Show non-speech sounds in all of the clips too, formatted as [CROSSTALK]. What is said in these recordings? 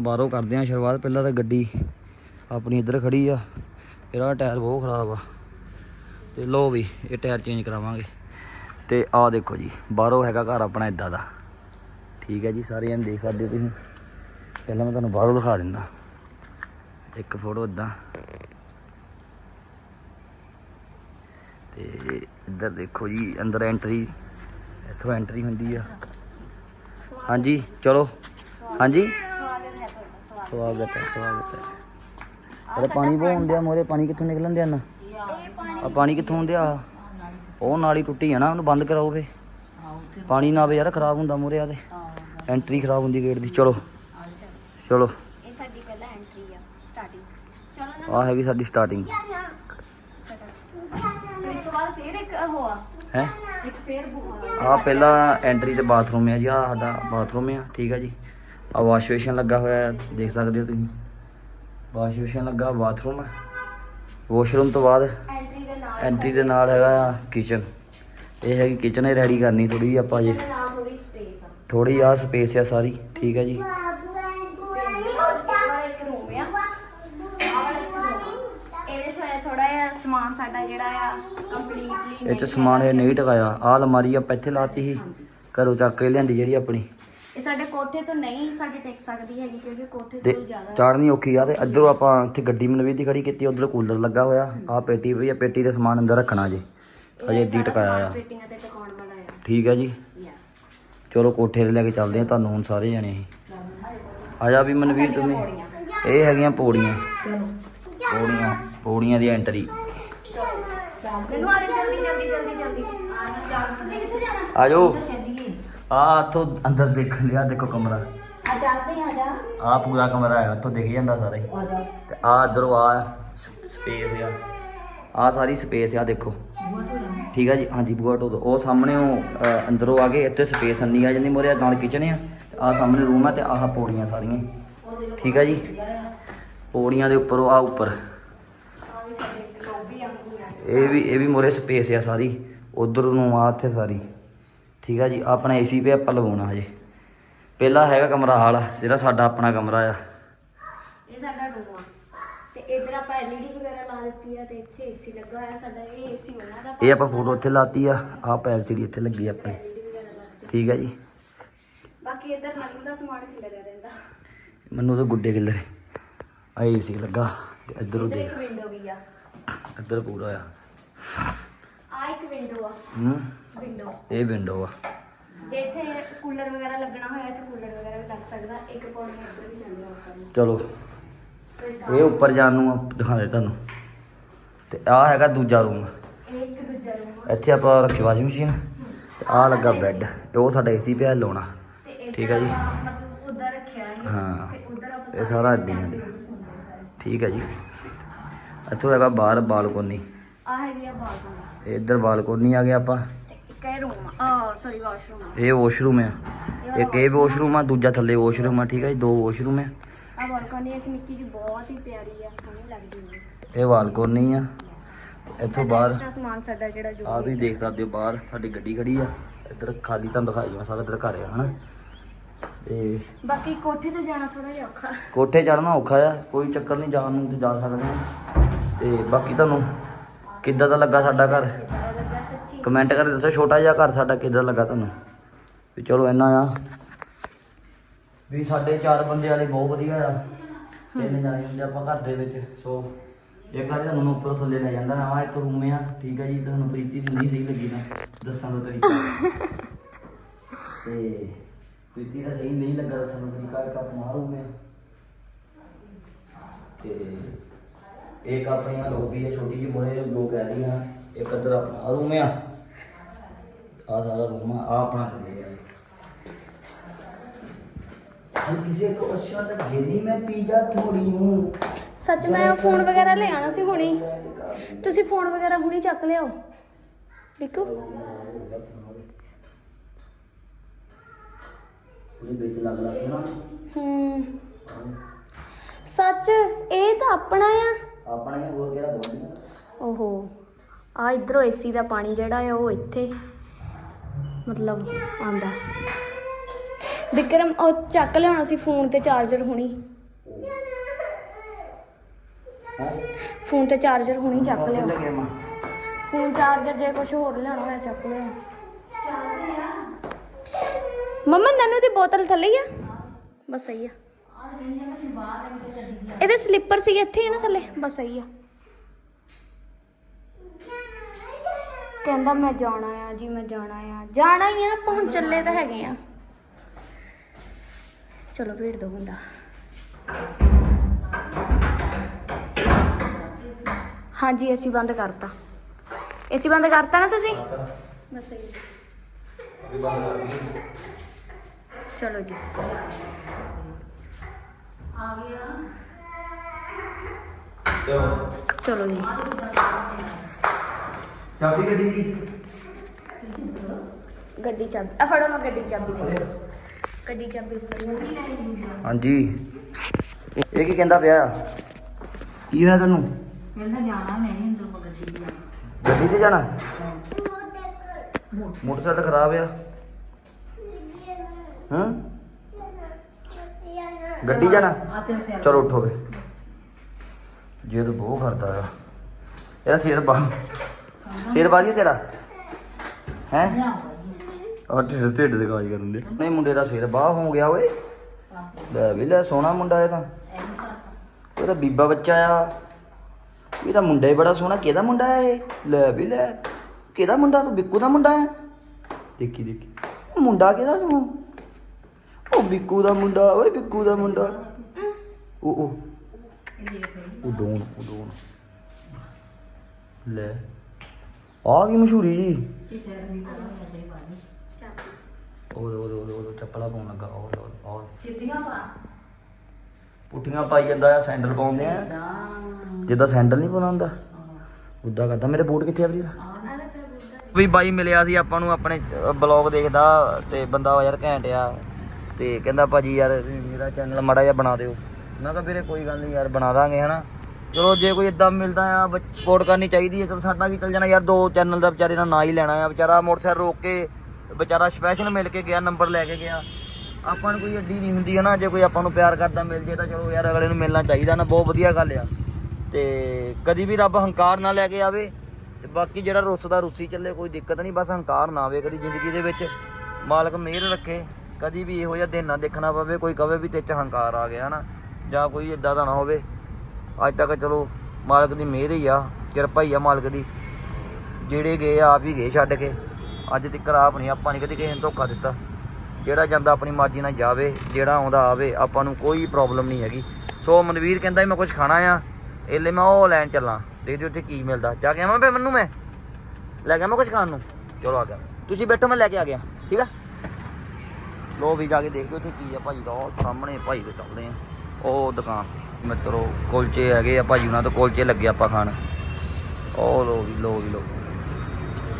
ਬਾਹਰੋਂ ਕਰਦੇ ਆ ਸ਼ੁਰੂਆਤ, ਪਹਿਲਾਂ ਤਾਂ ਗੱਡੀ ਆਪਣੀ ਇੱਧਰ ਖੜੀ ਆ ਇਹਦਾ ਟਾਇਰ ਬਹੁਤ ਖਰਾਬ ਆ। ਤੇ ਲੋ ਵੀ, ਇਹ ਟਾਇਰ ਚੇਂਜ ਕਰਾਵਾਂਗੇ। ਤੇ ਆਹ ਦੇਖੋ ਜੀ, ਬਾਹਰੋਂ ਹੈਗਾ ਘਰ ਆਪਣਾ ਇਦਾਂ ਦਾ। ਠੀਕ ਹੈ ਜੀ, ਸਾਰੇ ਜਣ ਦੇਖ ਸਕਦੇ ਹੋ ਤੁਸੀਂ। ਪਹਿਲਾਂ ਮੈਂ ਤੁਹਾਨੂੰ ਬਾਹਰੋਂ ਦਿਖਾ ਦਿੰਦਾ। ਇੱਕ ਫੋਟੋ ਇਦਾਂ। ਤੇ ਇੱਧਰ ਦੇਖੋ ਜੀ, ਅੰਦਰ ਐਂਟਰੀ ਇੱਥੋਂ ਐਂਟਰੀ ਹੁੰਦੀ ਆ। ਹਾਂਜੀ, ਚਲੋ। ਹਾਂਜੀ? ਸਵਾਗਤ ਹੈ ਸਵਾਗਤ ਹੈ। ਅਰੇ ਪਾਣੀ ਪਾਉਣ ਦਿਆ ਮੋਰੇ ਪਾਣੀ ਕਿੱਥੋਂ ਨਿਕਲਣ ਦਿਆ ਨਾ ਆ ਪਾਣੀ ਕਿੱਥੋਂ ਆਉਂਦਿਆ? ਉਹ ਨਾਲੀ ਟੁੱਟੀ ਆ ਨਾ ਉਹਨੂੰ ਬੰਦ ਕਰਾਓ ਫੇ। ਪਾਣੀ ਨਾ ਆਵੇ ਯਾਰ ਖਰਾਬ ਹੁੰਦਾ ਮੋਰੇ ਆ ਤੇ। ਐਂਟਰੀ ਖਰਾਬ ਹੁੰਦੀ ਗੇਟ ਦੀ ਚਲੋ। ਚਲੋ। ਇਹ ਸਾਡੀ ਪਹਿਲਾਂ ਐਂਟਰੀ ਆ ਸਟਾਰਟਿੰਗ ਚਲੋ ਨਾ। ਆ ਹੈਗੀ ਸਾਡੀ ਸਟਾਰਟਿੰਗ ਹੈ? ਇੱਕ ਫੇਰ ਬੁਆ। ਆ ਪਹਿਲਾ ਐਂਟਰੀ ਤੇ ਬਾਥਰੂਮ ਹੈ ਜੀ ਆ ਸਾਡਾ ਬਾਥਰੂਮ ਹੈ ਠੀਕ ਹੈ ਜੀ। ਆ ਵਾਸ਼ ਬੇਸ਼ਨ ਲੱਗਾ ਹੋਇਆ ਹੈ ਦੇਖ ਸਕਦੇ ਹੋ ਤੁਸੀਂ। ਵਾਸ਼ ਬੇਸ਼ਨ ਲੱਗਾ ਬਾਥਰੂਮ ਹੈ। ਵਾਸ਼ਰੂਮ ਤੋਂ ਬਾਅਦ ਐਂਟਰੀ ਦੇ ਨਾਲ ਐਂਟਰੀ ਦੇ ਨਾਲ ਹੈਗਾ ਕਿਚਨ ਇਹ ਹੈਗੀ ਕਿਚਨ ਹੀ ਰੈਡੀ ਕਰਨੀ ਥੋੜੀ ਜਿਹੀ ਆਪਾਂ ਜੇ ਥੋੜੀ ਆ। ਸਪੇਸ ਆ ਸਾਰੀ ਠੀਕ ਹੈ ਜੀ। ਸਮਾਨ ਸਾਡਾ ਜਿਹੜਾ ਆ ਕੰਪਲੀਟਲੀ ਇਹ ਚ ਸਮਾਨ ਇਹ ਨਹੀਂ ਟਕਾਇਆ ਆ। ਅਲਮਾਰੀ ਆਪਾਂ ਇੱਥੇ ਲਾਤੀ ਸੀ। ਘਰੋਂ ਚੱਕ ਕੇ ਲਿਆਂਦੀ ਜਿਹੜੀ ਆਪਣੀ। ਇਹ ਸਾਡੇ ਕੋਠੇ ਤੋਂ ਨਹੀਂ ਸਾਡੇ ਟਿਕ ਸਕਦੀ ਹੈਗੀ ਕਿਉਂਕਿ ਕੋਠੇ ਤੇ ਤੋਂ ਜ਼ਿਆਦਾ ਚਾੜਨੀ ਔਖੀ ਆ ਤੇ ਇੱਧਰੋਂ ਆਪਾਂ ਇੱਥੇ ਗੱਡੀ ਮਨਵੀਰ ਦੀ ਖੜੀ ਕੀਤੀ ਉਧਰ ਕੂਲਰ ਲੱਗਾ ਹੋਇਆ। ਆ ਪੇਟੀ ਪਈ ਆ ਪੇਟੀ ਦੇ ਸਮਾਨ ਅੰਦਰ ਰੱਖਣਾ ਜੇ। ਅਜੇ ਇਹ ਦੀ ਸਾਰਾ ਟਕਾਇਆ ਆ ਪੇਟੀਆਂ ਤੇ ਟਿਕਾਉਣ ਵਾਲਾ ਆ। ਠੀਕ ਹੈ ਜੀ। ਯੈਸ ਚਲੋ ਕੋਠੇ ਤੇ ਲੈ ਕੇ ਚੱਲਦੇ ਆ ਤੁਹਾਨੂੰ ਹੁਣ ਸਾਰੇ ਜਣੇ ਆ ਜਾ ਵੀ ਮਨਵੀਰ ਤੁਸੀਂ। ਇਹ ਹੈਗੀਆਂ ਪੌੜੀਆਂ। ਪੌੜੀਆਂ ਪੌੜੀਆਂ ਦੀ ਐਂਟਰੀ ਮੈਨੂੰ ਆ ਜਲਦੀ ਜਲਦੀ ਜਲਦੀ ਜਲਦੀ। ਤੁਸੀਂ ਕਿੱਥੇ ਜਾਣਾ? ਆ ਜਾਓ। ਆ ਇੱਥੋਂ ਅੰਦਰ ਦੇਖ ਲਿਆ ਦੇਖੋ ਕਮਰਾ। ਆ ਚੱਲਦੇ ਆ ਜਾ। ਆ ਪੂਰਾ ਕਮਰਾ ਹੈ ਉੱਥੋਂ ਦਿਖ ਜਾਂਦਾ ਸਾਰਾ। ਹੀ ਆ ਜਾ। ਤੇ ਆ ਇਧਰੋਂ ਆ ਸਪੇਸ ਆ। ਆ ਸਾਰੀ ਸਪੇਸ ਆ ਦੇਖੋ। ਠੀਕ ਆ ਜੀ? ਹਾਂਜੀ ਬੂਆ ਦੋ। ਉਹ ਸਾਹਮਣੇ ਉਹ ਅ, ਅੰਦਰੋਂ ਆ ਕੇ ਇੱਥੇ ਸਪੇਸ ਅੰਨੀ ਆ ਜਾਂਦੀ ਮੋਰੇ ਨਾਲ ਕਿਚਨ ਆ। ਤੇ ਆ ਸਾਹਮਣੇ ਰੂਮ ਆ ਤੇ ਆਹ ਪੌੜੀਆਂ ਸਾਰੀਆਂ। ਠੀਕ ਆ ਜੀ? ਪੌੜੀਆਂ ਦੇ ਉੱਪਰ ਉਹ ਆ ਉੱਪਰ ਇਹ ਵੀ ਇਹ ਵੀ ਮੋਰੇ ਸਪੇਸ ਆ ਸਾਰੀ। ਉਧਰ ਨੂੰ ਆ ਇੱਥੇ ਸਾਰੀ। ਠੀਕ ਆ ਜੀ ਆਪਣਾ ਏਸੀ ਪੇ ਆਪਾਂ ਲਵਾਉਣਾ ਹਜੇ। ਪਹਿਲਾ ਹੈਗਾ ਕਮਰਾ ਹਾਲ ਜਿਹੜਾ ਸਾਡਾ ਆਪਣਾ ਕਮਰਾ ਆ। ਇਹ ਸਾਡਾ ਰੂਮ ਆ। ਤੇ ਇਧਰ ਆਪਾਂ ਐਲਈਡੀ ਵਗੈਰਾ ਲਾ ਦਿੱਤੀ ਆ ਤੇ ਇੱਥੇ ਏਸੀ ਲੱਗਾ ਹੋਇਆ ਸਾਡਾ ਇਹ ਏਸੀ ਉਹਨਾਂ ਦਾ ਇਹ ਆਪਾਂ ਫੋਟੋ ਇੱਥੇ ਲਾਤੀ ਆ ਆਹ ਪੈਲਸੀਡੀ ਇੱਥੇ ਲੱਗੀ ਆ ਆਪਣੀ। ਠੀਕ ਆ ਜੀ। ਬਾਕੀ ਇਧਰ ਨਕਲ ਦਾ ਸਮਾਨ ਖਿਲਰਿਆ ਰਹਿੰਦਾ? ਮੈਨੂੰ ਤਾਂ ਗੁੱਡੇ ਕਿੱਲਰ ਆ ਏਸੀ ਲੱਗਾ ਤੇ ਇੱਧਰ ਦੇਖ। ਵਿੰਡੋ ਵੀ ਆ। ਇੱਧਰ ਪੂਰਾ ਆ। ਆ ਇੱਕ ਵਿੰਡੋ ਆ। ਹੂੰ? ਵਿੰਡੋ ਇਹ ਵਿੰਡੋ ਆ। ਜੇ ਇੱਥੇ ਕੂਲਰ ਵਗੈਰਾ ਲੱਗਣਾ ਹੋਇਆ ਤੇ ਕੂਲਰ ਵਗੈਰਾ ਵੀ ਲੱਗ ਸਕਦਾ। ਇੱਕ ਪੌੜੀ ਇੱਧਰ ਵੀ ਜਾਂਦੀ ਆ ਉੱਪਰ ਨੂੰ। ਚਲੋ। ਫਿਰ ਇਹ ਉੱਪਰ ਜਾਣ ਨੂੰ ਆ ਦਿਖਾ ਦੇ ਤੁਹਾਨੂੰ। ਤੇ ਆ ਹੈਗਾ ਦੂਜਾ ਰੂਮ ਇਹ ਇੱਕ ਦੂਜਾ ਰੂਮ ਇੱਥੇ ਆਪਾਂ ਰੱਖੀ ਵਾਸ਼ਿੰਗ ਮਸ਼ੀਨ। ਤੇ ਆ ਲੱਗਾ ਬੈੱਡ ਤੇ ਉਹ ਸਾਡਾ ਏਸੀ ਪਿਆ ਲਾਉਣਾ। ਤੇ ਇੱਧਰ ਠੀਕ ਹੈ ਜੀ। ਆਪਾਂ ਮਤਲਬ ਉਧਰ ਰੱਖਿਆ ਹੈ। ਹਾਂ। ਤੇ ਉਧਰ ਆਪਾਂ ਇਹ ਸਾਰਾ ਏਦਾਂ ਹੀ ਆ। ਠੀਕ ਹੈ ਜੀ। ਇੱਥੋਂ ਹੈਗਾ ਬਾਹਰ ਬਾਲਕੋਨੀ। ਆ ਹੈਗੀ ਆ ਬਾਥਰੂਮ ਇੱਧਰ ਬਾਲਕੋਨੀ ਆ ਗਿਆ ਆਪਾਂ। ਇੱਕ ਇਹ ਰੂਮ ਆ। ਸੌਰੀ ਵਾਸ਼ਰੂਮ ਆ। ਇਹ ਵਾਸ਼ਰੂਮ ਆ। ਇੱਕ ਇਹ ਵਾਸ਼ਰੂਮ ਆ ਦੂਜਾ ਥੱਲੇ ਵਾਸ਼ਰੂਮ ਆ ਠੀਕ ਹੈ ਜੀ ਦੋ ਵਾਸ਼ਰੂਮ ਆ। ਆ ਬਾਲਕਨੀ ਇੱਕ ਨਿੱਕੀ ਜਿਹੀ ਬਹੁਤ ਹੀ ਪਿਆਰੀ ਆ ਸੋਹਣੀ ਲੱਗਦੀ ਹੈ ਇਹ ਬਾਲਕੋਨੀ ਆ। ਇੱਥੋਂ ਬਾਹਰ ਸਮਾਨ ਸਾਡਾ ਜਿਹੜਾ ਜੋ ਆ ਤੁਸੀਂ ਦੇਖ ਸਕਦੇ ਹੋ ਬਾਹਰ ਸਾਡੀ ਗੱਡੀ ਖੜੀ ਆ। ਇੱਧਰ ਖਾਲੀ ਤੁਹਾਨੂੰ ਦਿਖਾਈ ਮੈਂ ਸਾਰਾ ਇੱਧਰ ਘਰ ਆ ਹਨਾ। ਤੇ ਬਾਕੀ ਕੋਠੇ ਤੇ ਜਾਣਾ ਥੋੜਾ ਜਿਹਾ ਔਖਾ। ਕੋਠੇ ਚੜਨਾ ਔਖਾ ਆ ਕੋਈ ਚੱਕਰ ਨਹੀਂ ਜਾਣ ਨੂੰ ਤੇ ਜਾ ਸਕਦੇ ਆ ਤੇ ਬਾਕੀ ਤੁਹਾਨੂੰ ਕਿੱਦਾਂ ਦਾ ਲੱਗਾ ਸਾਡਾ ਘਰ? ਲੱਗਾ ਸੱਚੀ ਕਮੈਂਟ ਕਰਕੇ ਦੱਸੋ, ਛੋਟਾ ਜਿਹਾ ਘਰ ਸਾਡਾ ਕਿੱਦਾਂ ਲੱਗਾ ਤੁਹਾਨੂੰ? ਵੀ ਚਲੋ ਇੰਨਾ ਆ। ਵੀ ਸਾਡੇ ਚਾਰ ਬੰਦੇ ਵਾਲੇ ਬਹੁਤ ਵਧੀਆ ਆ। ਤਿੰਨ ਜਾਣੇ ਹੁੰਦੇ ਆਪਾਂ ਘਰ ਦੇ ਵਿੱਚ ਸੋ ਇੱਕ ਵਾਰੀ ਤੁਹਾਨੂੰ ਉੱਪਰ ਥੱਲੇ ਲੈ ਜਾਂਦਾ ਆ ਇੱਕ ਰੂਮ ਆ, ਠੀਕ ਹੈ ਜੀ ਤੁਹਾਨੂੰ ਪ੍ਰੀਤੀ ਨੂੰ ਨਹੀਂ ਸਹੀ ਲੱਗੀ ਨਾ ਦੱਸਣ ਦਾ ਤਰੀਕਾ। ਤੇ ਪ੍ਰੀਤੀ ਦਾ ਸਹੀ ਨਹੀਂ ਲੱਗਾ ਦੱਸਣ ਦਾ ਤਰੀਕਾ, ਇੱਕ ਆਪਣਾ ਰੂਮ ਆ। ਤੇ ਇੱਕ ਆਪਣੀ ਆ ਲੋਬੀ ਹੈ ਛੋਟੀ ਜਿਹੀ ਮੋਰੇ ਲੋਕ ਕਹਿ ਰਹੀਆਂ ਇੱਕ ਇੱਧਰ ਆਪਣਾ ਰੂਮ ਆ। ਆ ਸਾਰਾ ਰੂਮ ਆ ਆਪਣਾ ਥੱਲੇ ਆ। ਹਰ ਕਿਸੇ ਕੋ ਅੱਛਾ ਲੱਗੇ ਨਹੀਂ ਮੈਂ ਪੀਜਾ ਥੋੜੀ ਹੂੰ। ਸੱਚ ਮੈਂ ਫੋਨ ਵਗੈਰਾ ਲੈ ਆਣਾ ਸੀ ਹੁਣੀ। ਤੁਸੀਂ ਫੋਨ ਵਗੈਰਾ ਹੁਣੀ ਚੱਕ ਲਿਆਓ। ਬਿੱਕੂ ਤੁਸੀਂ ਵਿੱਚ ਲੱਗ ਲੱਗ ਕੇ ਨਾ। ਹੂੰ। ਸੱਚ ਇਹ ਤਾਂ ਆਪਣਾ ਆ। ਆਪਣਾ ਹੀ ਹੋਰ ਕਿਹੜਾ ਬਹੁਤ ਓਹੋ ਆ ਇਧਰੋਂ ਏਸੀ ਦਾ ਪਾਣੀ ਜਿਹੜਾ ਆ ਉਹ ਇੱਥੇ ਮਤਲਬ ਆਂਦਾ ਵਿਕਰਮ ਉਹ ਚੱਕ ਲਿਆਉਣਾ ਸੀ ਫੋਨ ਤੇ ਚਾਰਜਰ ਹੁਣੀ। ਫੋਨ ਤੇ ਚਾਰਜਰ ਹੁਣੀ ਚੱਕ ਲਿਆ ਲੱਗੇ ਮਾਂ? ਫੋਨ ਚਾਰਜਰ ਜੇ ਕੁਝ ਹੋਰ ਲਿਆਉਣਾ ਹੋਇਆ ਚੱਕ ਲਿਆ ਮੰਮਾ ਨਨੂ ਦੀ ਬੋਤਲ ਥੱਲੇ ਹੀ ਆ। ਬਸ ਸਹੀ ਆ। ਇਹਦੇ ਸਲਿੱਪਰ ਸੀ ਇੱਥੇ ਹੀ ਨਾ ਥੱਲੇ? ਬਸ ਸਹੀ ਆ। ਕਹਿੰਦਾ ਮੈਂ ਜਾਣਾ ਆ ਜੀ ਮੈਂ ਜਾਣਾ ਆ। ਜਾਣਾ ਹੀ ਆ ਆਪਾਂ ਹੁਣ ਚੱਲੇ ਤਾਂ ਹੈਗੇ ਆ। ਚਲੋ ਭੇੜ ਦੋ ਗੁੰਡਾ ਹਾਂਜੀ ਅਸੀਂ ਬੰਦ ਕਰਤਾ। ਏਸੀ ਬੰਦ ਕਰਤਾ ਨਾ ਤੁਸੀਂ? ਬਸ ਸਹੀ ਚਲੋ ਜੀ। ਚਲੋ ਜੀ। ਚਾਬੀ ਗੱਡੀ ਦੀ ਗੱਡੀ ਚਾਬੀ ਆ ਫੜੋ ਮੈਂ ਗੱਡੀ ਚਾਬੀ ਦੇ। ਗੱਡੀ ਚਾਬੀ ਫੜੋ ਹਾਂਜੀ। ਇਹ ਕੀ ਕਹਿੰਦਾ ਪਿਆ? ਕੀ ਹੋਇਆ ਤੈਨੂੰ? ਕਹਿੰਦਾ ਜਾਣਾ ਮੈਂ ਨਹੀਂ ਅੰਦਰ ਗੱਡੀ ਦੀ ਗੱਡੀ ਤੇ ਜਾਣਾ? ਮੋਟਰਸਾਈਕਲ। ਤਾਂ ਖਰਾਬ ਆ। ਹਾਂ? ਗੱਡੀ ਜਾਣਾ? ਤੇ ਚਲੋ ਉੱਠੋ ਵੇ ਜੇ ਤੂੰ ਬਹੁਤ ਕਰਦਾ ਆ। ਇਹਦਾ ਸਿਰ ਬਾ ਸਿਰ ਬਾਜੀ ਤੇਰਾ? ਹੈ? ਆ ਢਿੱਡ ਢਿੱਡ ਦੇ ਕਾਜ ਕਰਨ ਦੇ। ਨਹੀਂ, ਮੁੰਡੇ ਦਾ ਸਿਰ ਬਾਹ ਹੋ ਗਿਆ ਓਏ। ਲੈ ਵੀ ਲੈ, ਸੋਹਣਾ ਮੁੰਡਾ ਇਹ ਤਾਂ। ਇਹ ਬੀਬਾ ਬੱਚਾ ਆ। ਇਹ ਤਾਂ ਮੁੰਡਾ ਹੀ ਬੜਾ ਸੋਹਣਾ। ਕਿਹਦਾ ਮੁੰਡਾ ਹੈ ਇਹ? ਲੈ ਵੀ ਲੈ। ਕਿਹਦਾ ਮੁੰਡਾ? ਤੂੰ ਬਿੱਕੂ ਦਾ ਮੁੰਡਾ ਹੈ ਦੇਖੀ ਦੇਖੀ। ਮੁੰਡਾ ਕਿਹਦਾ ਤੂੰ? ਉਹ ਬਿੱਕੂ ਦਾ ਮੁੰਡਾ, ਓਏ ਬਿੱਕੂ ਦਾ ਮੁੰਡਾ। ਉਹ ਉਹ। ਉਹ ਡੋਨ ਲੈ। ਆ ਕੀ ਮਸ਼ਹੂਰੀ? ਜੀ ਉਹ ਉਹ ਉਹ ਉਹ ਚੱਪਲਾ ਪਾਉਣ ਲੱਗਾ। ਉਹ ਉਹ- ਉਹ ਸਿੱਧੀਆਂ ਪਾ। ਪੁੱਠੀਆਂ ਪਾਈ ਜਾਂਦਾ ਆ ਸੈਂਡਲ ਪਾਉਂਦੇ ਆ। ਜਿੱਦਾਂ ਸੈਂਡਲ ਨਹੀਂ ਪਾਉਣਾ ਹੁੰਦਾ। ਉਦਾਂ ਕਰਦਾ। ਮੇਰੇ ਬੂਟ ਕਿੱਥੇ ਆ ਵੀਰ? ਵੀ ਬਾਈ ਮਿਲਿਆ ਸੀ ਆਪਾਂ ਨੂੰ ਆਪਣੇ ਬਲੌਗ ਦੇਖਦਾ ਤੇ ਬੰਦਾ ਯਾਰ ਘੈਂਟ ਆ। ਤੇ ਕਹਿੰਦਾ ਭਾਜੀ ਯਾਰ ਮੇਰਾ ਚੈਨਲ ਮਾੜਾ ਜਿਹਾ ਬਣਾ ਦਿਓ। ਮੈਂ ਕਿਹਾ ਵੀਰੇ ਕੋਈ ਗੱਲ ਨਹੀਂ ਯਾਰ ਬਣਾ ਦਾਂਗੇ, ਹਨਾ। ਚਲੋ ਜੇ ਕੋਈ ਇਦਾਂ ਮਿਲਦਾ ਆ ਸਪੋਰਟ ਕਰਨੀ ਚਾਹੀਦੀ ਹੈ ਚਲੋ ਸਾਡਾ ਕੀ ਚੱਲ ਜਾਣਾ ਯਾਰ, ਦੋ ਚੈਨਲ ਦਾ ਵਿਚਾਰੇ ਨਾਲ ਨਾ ਹੀ ਲੈਣਾ ਆ। ਵਿਚਾਰਾ ਮੋਟਰਸਾਈਕਲ ਰੋਕ ਕੇ, ਵਿਚਾਰਾ ਸਪੈਸ਼ਲ ਮਿਲ ਕੇ ਗਿਆ ਨੰਬਰ ਲੈ ਕੇ ਗਿਆ। ਆਪਾਂ ਨੂੰ ਕੋਈ ਅੱਡੀ ਨਹੀਂ ਹੁੰਦੀ ਹੈ ਨਾ ਜੇ ਕੋਈ ਆਪਾਂ ਨੂੰ ਪਿਆਰ ਕਰਦਾ ਮਿਲ ਜੇ, ਤਾਂ ਚਲੋ ਯਾਰ ਅਗਲੇ ਨੂੰ ਮਿਲਣਾ ਚਾਹੀਦਾ ਨਾ, ਬਹੁਤ ਵਧੀਆ ਗੱਲ ਆ। ਤੇ ਕਦੀ ਵੀ ਰੱਬ ਹੰਕਾਰ ਨਾ ਲੈ ਕੇ ਆਵੇ, ਤੇ ਬਾਕੀ ਜਿਹੜਾ ਰੁੱਸਦਾ ਰੁੱਸੀ ਚੱਲੇ, ਕੋਈ ਦਿੱਕਤ ਨਹੀਂ ਬਸ ਹੰਕਾਰ ਨਾ ਆਵੇ ਕਦੀ ਜ਼ਿੰਦਗੀ ਦੇ ਵਿੱਚ। ਮਾਲਕ ਮਿਹਰ ਰੱਖੇ, ਕਦੀ ਵੀ ਇਹੋ ਜਿਹਾ ਦਿਨ ਨਾ ਦੇਖਣਾ ਪਵੇ, ਕੋਈ ਕਵੇ ਵੀ ਤੇ ਚ ਹੰਕਾਰ ਆ ਗਿਆ, ਹਨਾ। ਜਾਂ ਕੋਈ ਇਦਾਂ ਦਾ ਨਾ ਹੋਵੇ। ਅੱਜ ਤੱਕ ਚਲੋ ਮਾਲਕ ਦੀ ਮਿਹਰ ਹੀ ਆ, ਕਿਰਪਾ ਹੀ ਆ ਮਾਲਕ ਦੀ। ਜਿਹੜੇ ਗਏ ਆਪ ਹੀ ਗਏ ਛੱਡ ਕੇ। ਅੱਜ ਤੱਕ ਆਪ ਨਹੀਂ ਆਪਾਂ ਨਹੀਂ ਕਦੀ ਕਿਸੇ ਨੂੰ ਧੋਖਾ ਦਿੱਤਾ। ਜਿਹੜਾ ਜਾਂਦਾ ਆਪਣੀ ਮਰਜ਼ੀ ਨਾਲ ਜਾਵੇ, ਜਿਹੜਾ ਆਉਂਦਾ ਆਵੇ, ਆਪਾਂ ਨੂੰ ਕੋਈ ਪ੍ਰੋਬਲਮ ਨਹੀਂ ਹੈਗੀ। ਸੋ ਮਨਵੀਰ ਕਹਿੰਦਾ ਮੈਂ ਕੁਝ ਖਾਣਾ ਆ, ਇਹਲੇ ਮੈਂ ਉਹ ਲੈਣ ਚੱਲਾਂ। ਦੇਖਦੇ ਉੱਥੇ ਕੀ ਮਿਲਦਾ। ਜਾ ਕੇ ਆਵਾਂ ਫੇ ਮੈਨੂੰ ਮੈਂ? ਲੈ ਗਿਆ ਮੈਂ ਕੁਝ ਖਾਣ ਨੂੰ? ਚਲੋ ਆ ਗਿਆ। ਤੁਸੀਂ ਬੈਠੋ, ਮੈਂ ਲੈ ਕੇ ਆ ਗਿਆ। ਠੀਕ ਆ? ਲੋ ਵੀ ਜਾ ਕੇ ਦੇਖਦੇ ਉੱਥੇ ਕੀ ਆ। ਭਾਜੀ ਦਾ ਉਹ ਸਾਹਮਣੇ ਭਾਈ ਦੇ ਚੱਲਦੇ ਆ। ਉਹ ਦੁਕਾਨ ਤੇ। ਮਿੱਤਰੋ, ਕੁਲਚੇ ਹੈਗੇ ਆ ਭਾਜੀ, ਉਹਨਾਂ ਤੋਂ ਕੁਲਚੇ ਲੱਗੇ ਆਪਾਂ ਖਾਣ। ਉਹ ਲੋ ਵੀ ਲੋ ਵੀ ਲੋ